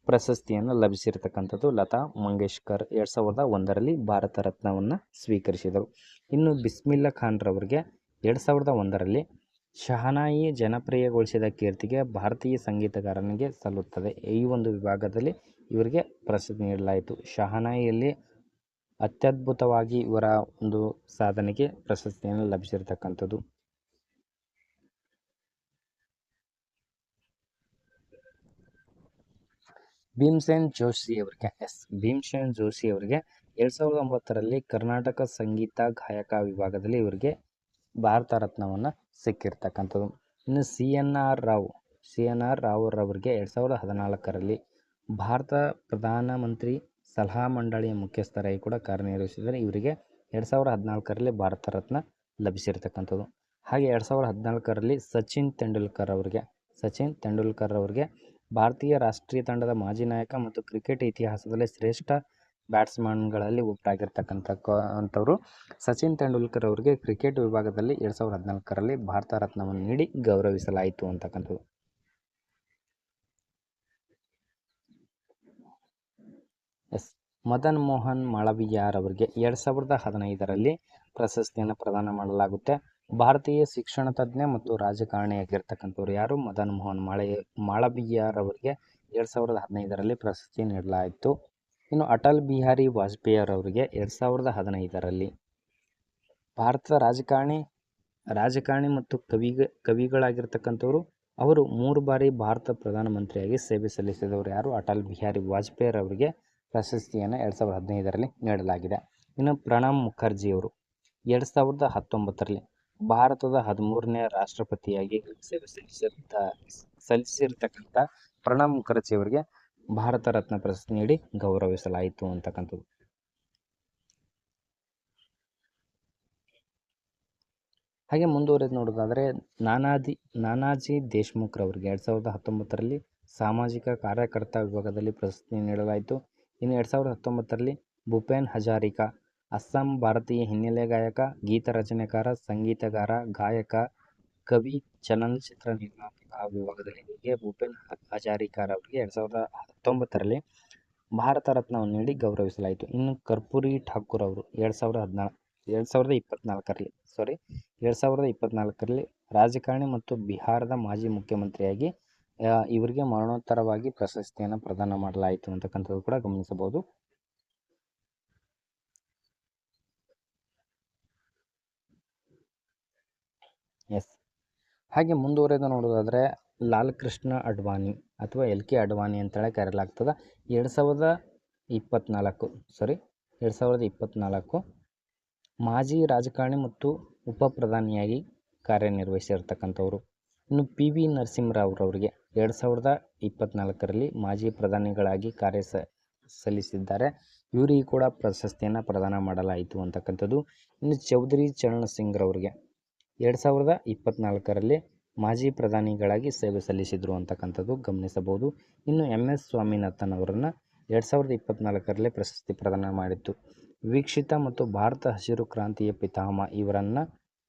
[SPEAKER 1] ಪ್ರಶಸ್ತಿಯನ್ನು ಲಭಿಸಿರ್ತಕ್ಕಂಥದ್ದು ಲತಾ ಮಂಗೇಶ್ಕರ್. ಎರಡು ಸಾವಿರದ ಒಂದರಲ್ಲಿ ಭಾರತ ರತ್ನವನ್ನು ಸ್ವೀಕರಿಸಿದರು. ಇನ್ನು ಬಿಸ್ಮಿಲ್ಲಾ ಖಾನ್ರವರಿಗೆ ಎರಡು ಸಾವಿರದ ಒಂದರಲ್ಲಿ ಶಹನಾಯಿ ಜನಪ್ರಿಯಗೊಳಿಸಿದ ಕೀರ್ತಿಗೆ ಭಾರತೀಯ ಸಂಗೀತಗಾರನಿಗೆ ಸಲ್ಲುತ್ತದೆ. ಈ ಒಂದು ವಿಭಾಗದಲ್ಲಿ ಇವರಿಗೆ ಪ್ರಶಸ್ತಿ ನೀಡಲಾಯಿತು. ಶಹನಾಯಿಯಲ್ಲಿ ಅತ್ಯದ್ಭುತವಾಗಿ ಇವರ ಒಂದು ಸಾಧನೆಗೆ ಪ್ರಶಸ್ತಿಯನ್ನು ಲಭಿಸಿರತಕ್ಕಂಥದ್ದು. ಭೀಮ್ಸೇನ್ ಜೋಶಿ ಅವರಿಗೆ, ಎಸ್, ಭೀಮ್ಸೇನ್ ಜೋಶಿ ಅವರಿಗೆ ಎರಡು ಸಾವಿರದ ಒಂಬತ್ತರಲ್ಲಿ ಕರ್ನಾಟಕ ಸಂಗೀತ ಗಾಯಕ ವಿಭಾಗದಲ್ಲಿ ಇವರಿಗೆ ಭಾರತ ರತ್ನವನ್ನು ಸಿಕ್ಕಿರ್ತಕ್ಕಂಥದ್ದು. ಇನ್ನು C N R Rao, C N R Rao ಅವರಿಗೆ ಎರಡು ಸಾವಿರದ ಹದಿನಾಲ್ಕರಲ್ಲಿ ಭಾರತ ಪ್ರಧಾನಮಂತ್ರಿ ಸಲಹಾ ಮಂಡಳಿಯ ಮುಖ್ಯಸ್ಥರಾಗಿ ಕೂಡ ಕಾರ್ಯನಿರ್ವಹಿಸಿದ್ದಾರೆ. ಇವರಿಗೆ ಎರಡು ಸಾವಿರದ ಹದಿನಾಲ್ಕರಲ್ಲಿ ಭಾರತ ರತ್ನ ಲಭಿಸಿರ್ತಕ್ಕಂಥದ್ದು. ಹಾಗೆ ಎರಡು ಸಾವಿರದ ಹದಿನಾಲ್ಕರಲ್ಲಿ ಸಚಿನ್ ತೆಂಡೂಲ್ಕರ್ ಅವರಿಗೆ, ಸಚಿನ್ ತೆಂಡೂಲ್ಕರ್ ಅವರಿಗೆ ಭಾರತೀಯ ರಾಷ್ಟ್ರೀಯ ತಂಡದ ಮಾಜಿ ನಾಯಕ ಮತ್ತು ಕ್ರಿಕೆಟ್ ಇತಿಹಾಸದಲ್ಲಿ ಶ್ರೇಷ್ಠ ಬ್ಯಾಟ್ಸ್ಮನ್ಗಳಲ್ಲಿ ಒಬ್ಬರಾಗಿರ್ತಕ್ಕಂಥ ಅಂಥವರು ಸಚಿನ್ ತೆಂಡೂಲ್ಕರ್ ಅವರಿಗೆ ಕ್ರಿಕೆಟ್ ವಿಭಾಗದಲ್ಲಿ ಎರಡು ಸಾವಿರದ ಹದಿನಾಲ್ಕರಲ್ಲಿ ಭಾರತ ರತ್ನವನ್ನು ನೀಡಿ ಗೌರವಿಸಲಾಯಿತು ಅಂತಕ್ಕಂಥದ್ದು. ಎಸ್. ಮದನ್ ಮೋಹನ್ ಮಾಳವಿಯಾರ್ ಅವರಿಗೆ ಎರಡು ಸಾವಿರದ ಹದಿನೈದರಲ್ಲಿ ಪ್ರಶಸ್ತಿಯನ್ನು ಪ್ರದಾನ ಮಾಡಲಾಗುತ್ತೆ. ಭಾರತೀಯ ಶಿಕ್ಷಣ ತಜ್ಞ ಮತ್ತು ರಾಜಕಾರಣಿಯಾಗಿರ್ತಕ್ಕಂಥವ್ರು ಯಾರು? ಮದನ್ ಮೋಹನ್ ಮಾಳೆ, ಮಾಳವಿಯಾರ್ ಅವರಿಗೆ ಎರಡು ಸಾವಿರದ ಹದಿನೈದರಲ್ಲಿ ಪ್ರಶಸ್ತಿ ನೀಡಲಾಯಿತು. ಇನ್ನು ಅಟಲ್ ಬಿಹಾರಿ ವಾಜಪೇಯಿ ಅವರಿಗೆ ಎರಡು ಸಾವಿರದ ಹದಿನೈದರಲ್ಲಿ ಭಾರತದ ರಾಜಕಾರಣಿ ರಾಜಕಾರಣಿ ಮತ್ತು ಕವಿಗ, ಕವಿಗಳಾಗಿರ್ತಕ್ಕಂಥವ್ರು, ಅವರು ಮೂರು ಬಾರಿ ಭಾರತ ಪ್ರಧಾನಮಂತ್ರಿಯಾಗಿ ಸೇವೆ ಸಲ್ಲಿಸಿದವರು ಯಾರು? ಅಟಲ್ ಬಿಹಾರಿ ವಾಜಪೇಯಿ ಅವರಿಗೆ ಪ್ರಶಸ್ತಿಯನ್ನು ಎರಡು ಸಾವಿರದ ಹದಿನೈದರಲ್ಲಿ ನೀಡಲಾಗಿದೆ. ಇನ್ನು ಪ್ರಣಬ್ ಮುಖರ್ಜಿಯವರು ಎರಡು ಸಾವಿರದ ಹತ್ತೊಂಬತ್ತರಲ್ಲಿ ಭಾರತದ ಹದಿಮೂರನೇ ರಾಷ್ಟ್ರಪತಿಯಾಗಿ ಸೇವೆ ಸಲ್ಲಿಸಿರ್ತ ಸಲ್ಲಿಸಿರ್ತಕ್ಕಂಥ ಪ್ರಣಬ್ ಮುಖರ್ಜಿ ಅವರಿಗೆ ಭಾರತ ರತ್ನ ಪ್ರಶಸ್ತಿ ನೀಡಿ ಗೌರವಿಸಲಾಯಿತು ಅಂತಕ್ಕಂಥದ್ದು. ಹಾಗೆ ಮುಂದುವರೆದು ನೋಡೋದಾದರೆ ನಾನಾಜಿ ನಾನಾಜಿ ದೇಶ್ಮುಖ್ರವರಿಗೆ ಎರಡು ಸಾವಿರದ ಹತ್ತೊಂಬತ್ತರಲ್ಲಿ ಸಾಮಾಜಿಕ ಕಾರ್ಯಕರ್ತ ವಿಭಾಗದಲ್ಲಿ ಪ್ರಶಸ್ತಿ ನೀಡಲಾಯಿತು. ಇನ್ನು ಎರಡು ಸಾವಿರದ ಹತ್ತೊಂಬತ್ತರಲ್ಲಿ ಭೂಪೇನ್ ಹಜಾರಿಕಾ, ಅಸ್ಸಾಂ ಭಾರತೀಯ ಹಿನ್ನೆಲೆ ಗಾಯಕ, ಗೀತ ರಚನೆಕಾರ, ಸಂಗೀತಗಾರ, ಗಾಯಕ ಕವಿ ಚಲನಚಿತ್ರ ನಿರ್ಮಾಪಕ ವಿಭಾಗದಲ್ಲಿ ಹೀಗೆ ಭೂಪೇನ್ ಹಜಾರಿಕಾರ್ ಅವರಿಗೆ ಎರಡು ಸಾವಿರದ ಹತ್ತೊಂಬತ್ತರಲ್ಲಿ ಭಾರತ ರತ್ನವನ್ನು ನೀಡಿ ಗೌರವಿಸಲಾಯಿತು. ಇನ್ನು ಕರ್ಪೂರಿ ಠಾಕೂರ್ ಅವರು ಎರಡು ಸಾವಿರದ ಹದಿನಾಲ್ಕು ಎರಡು ಸಾವಿರದ ಇಪ್ಪತ್ನಾಲ್ಕರಲ್ಲಿ ಸಾರಿ ಎರಡು ಸಾವಿರದ ಇಪ್ಪತ್ನಾಲ್ಕರಲ್ಲಿ ರಾಜಕಾರಣಿ ಮತ್ತು ಬಿಹಾರದ ಮಾಜಿ ಮುಖ್ಯಮಂತ್ರಿಯಾಗಿ ಇವರಿಗೆ ಮರಣೋತ್ತರವಾಗಿ ಪ್ರಶಸ್ತಿಯನ್ನು ಪ್ರದಾನ ಮಾಡಲಾಯಿತು ಅಂತಕ್ಕಂಥದ್ದು ಕೂಡ ಗಮನಿಸಬಹುದು. ಎಸ್ ಹಾಗೆ ಮುಂದುವರೆದು ನೋಡೋದಾದರೆ ಲಾಲ್ ಕೃಷ್ಣ ಅಡ್ವಾಣಿ ಅಥವಾ ಎಲ್ ಕೆ ಅಡ್ವಾಣಿ ಅಂತೇಳಿ ಕರೆಯಲಾಗ್ತದೆ. ಎರಡು ಸಾವಿರದ ಇಪ್ಪತ್ತ್ನಾಲ್ಕು ಸಾರಿ ಎರಡು ಸಾವಿರದ ಇಪ್ಪತ್ತ್ನಾಲ್ಕು ಮಾಜಿ ರಾಜಕಾರಣಿ ಮತ್ತು ಉಪ ಪ್ರಧಾನಿಯಾಗಿ ಕಾರ್ಯನಿರ್ವಹಿಸಿರ್ತಕ್ಕಂಥವ್ರು. ಇನ್ನು ಪಿ ವಿ ನರಸಿಂಹರಾವ್ರವರಿಗೆ ಎರಡು ಸಾವಿರದ ಇಪ್ಪತ್ತ್ನಾಲ್ಕರಲ್ಲಿ ಮಾಜಿ ಪ್ರಧಾನಿಗಳಾಗಿ ಕಾರ್ಯ ಸಲ್ಲಿಸಿದ್ದಾರೆ. ಇವರಿಗೆ ಕೂಡ ಪ್ರಶಸ್ತಿಯನ್ನು ಪ್ರದಾನ ಮಾಡಲಾಯಿತು ಅಂತಕ್ಕಂಥದ್ದು. ಇನ್ನು ಚೌಧರಿ ಚರಣ್ ಸಿಂಗ್ರವರಿಗೆ ಎರಡು ಸಾವಿರದ ಇಪ್ಪತ್ತ್ನಾಲ್ಕರಲ್ಲಿ ಮಾಜಿ ಪ್ರಧಾನಿಗಳಾಗಿ ಸೇವೆ ಸಲ್ಲಿಸಿದರು ಅಂತಕ್ಕಂಥದ್ದು ಗಮನಿಸಬಹುದು. ಇನ್ನು ಎಂ ಎಸ್ ಸ್ವಾಮಿನಾಥನ್ ಅವರನ್ನು ಎರಡು ಸಾವಿರದ ಇಪ್ಪತ್ನಾಲ್ಕರಲ್ಲೇ ಪ್ರಶಸ್ತಿ ಪ್ರದಾನ ಮಾಡಿತ್ತು ವೀಕ್ಷಿತ ಮತ್ತು ಭಾರತ ಹಸಿರು ಕ್ರಾಂತಿಯ ಪಿತಾಮಹ ಇವರನ್ನು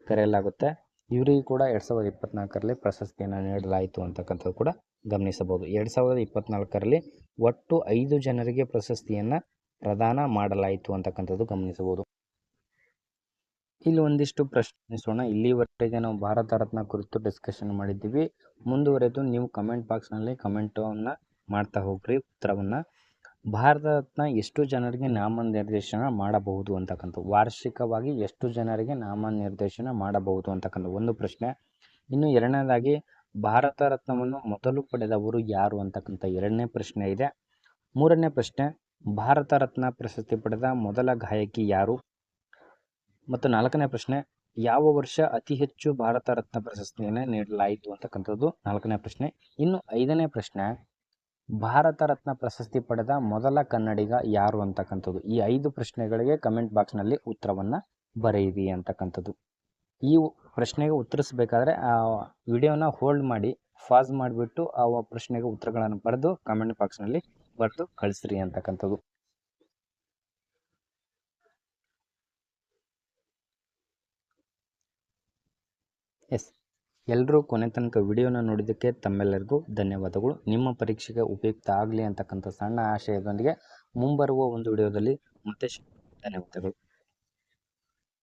[SPEAKER 1] ಕರೆಯಲಾಗುತ್ತೆ. ಇವರಿಗೂ ಕೂಡ ಎರಡು ಸಾವಿರದ ಇಪ್ಪತ್ತ್ನಾಲ್ಕರಲ್ಲಿ ಪ್ರಶಸ್ತಿಯನ್ನು ನೀಡಲಾಯಿತು ಅಂತಕ್ಕಂಥದ್ದು ಕೂಡ ಗಮನಿಸಬಹುದು. ಎರಡು ಸಾವಿರದ ಇಪ್ಪತ್ತ್ನಾಲ್ಕರಲ್ಲಿ ಒಟ್ಟು ಐದು ಜನರಿಗೆ ಪ್ರಶಸ್ತಿಯನ್ನು ಪ್ರದಾನ ಮಾಡಲಾಯಿತು ಅಂತಕ್ಕಂಥದ್ದು ಗಮನಿಸಬಹುದು. ಇಲ್ಲಿ ಒಂದಿಷ್ಟು ಪ್ರಶ್ನಿಸೋಣ. ಇಲ್ಲಿವರೆಗೆ ನಾವು ಭಾರತ ರತ್ನ ಕುರಿತು ಡಿಸ್ಕಷನ್ ಮಾಡಿದ್ದೀವಿ. ಮುಂದುವರೆದು ನೀವು ಕಮೆಂಟ್ ಬಾಕ್ಸ್ನಲ್ಲಿ ಕಮೆಂಟನ್ನು ಮಾಡ್ತಾ ಹೋಗ್ರಿ, ಉತ್ತರವನ್ನು. ಭಾರತ ರತ್ನ ಎಷ್ಟು ಜನರಿಗೆ ನಾಮನಿರ್ದೇಶನ ಮಾಡಬಹುದು ಅಂತಕ್ಕಂಥ ವಾರ್ಷಿಕವಾಗಿ ಎಷ್ಟು ಜನರಿಗೆ ನಾಮನಿರ್ದೇಶನ ಮಾಡಬಹುದು ಅಂತಕ್ಕಂಥ ಒಂದು ಪ್ರಶ್ನೆ. ಇನ್ನು ಎರಡನೇದಾಗಿ, ಭಾರತ ರತ್ನವನ್ನು ಮೊದಲು ಪಡೆದವರು ಯಾರು ಅಂತಕ್ಕಂಥ ಎರಡನೇ ಪ್ರಶ್ನೆ ಇದೆ. ಮೂರನೇ ಪ್ರಶ್ನೆ, ಭಾರತ ರತ್ನ ಪ್ರಶಸ್ತಿ ಪಡೆದ ಮೊದಲ ಗಾಯಕಿ ಯಾರು? ಮತ್ತು ನಾಲ್ಕನೇ ಪ್ರಶ್ನೆ, ಯಾವ ವರ್ಷ ಅತಿ ಹೆಚ್ಚು ಭಾರತ ರತ್ನ ಪ್ರಶಸ್ತಿಯನ್ನು ನೀಡಲಾಯಿತು ಅಂತಕ್ಕಂಥದ್ದು ನಾಲ್ಕನೇ ಪ್ರಶ್ನೆ. ಇನ್ನು ಐದನೇ ಪ್ರಶ್ನೆ, ಭಾರತ ರತ್ನ ಪ್ರಶಸ್ತಿ ಪಡೆದ ಮೊದಲ ಕನ್ನಡಿಗ ಯಾರು ಅಂತಕ್ಕಂಥದ್ದು? ಈ ಐದು ಪ್ರಶ್ನೆಗಳಿಗೆ ಕಮೆಂಟ್ ಬಾಕ್ಸ್ನಲ್ಲಿ ಉತ್ತರವನ್ನು ಬರೆಯಿರಿ ಅಂತಕ್ಕಂಥದ್ದು. ಈ ಪ್ರಶ್ನೆಗೆ ಉತ್ತರಿಸಬೇಕಾದ್ರೆ, ಆ ವಿಡಿಯೋನ ಹೋಲ್ಡ್ ಮಾಡಿ ಫಾಸ್ ಮಾಡಿಬಿಟ್ಟು ಆ ಪ್ರಶ್ನೆಗೆ ಉತ್ತರಗಳನ್ನು ಬರೆದು ಕಮೆಂಟ್ ಬಾಕ್ಸ್ನಲ್ಲಿ ಬರೆದು ಕಳಿಸ್ರಿ ಅಂತಕ್ಕಂಥದ್ದು. ಎಸ್. ಎಲ್ಲರೂ ಕೊನೆ ತನಕ ವಿಡಿಯೋನ ನೋಡಿದ್ದಕ್ಕೆ ತಮ್ಮೆಲ್ಲರಿಗೂ ಧನ್ಯವಾದಗಳು. ನಿಮ್ಮ ಪರೀಕ್ಷೆಗೆ ಉಪಯುಕ್ತ ಆಗಲಿ ಅಂತಕ್ಕಂಥ ಸಣ್ಣ ಆಶಯದೊಂದಿಗೆ ಮುಂಬರುವ ಒಂದು ವಿಡಿಯೋದಲ್ಲಿ ಮತ್ತೆ ಧನ್ಯವಾದಗಳು.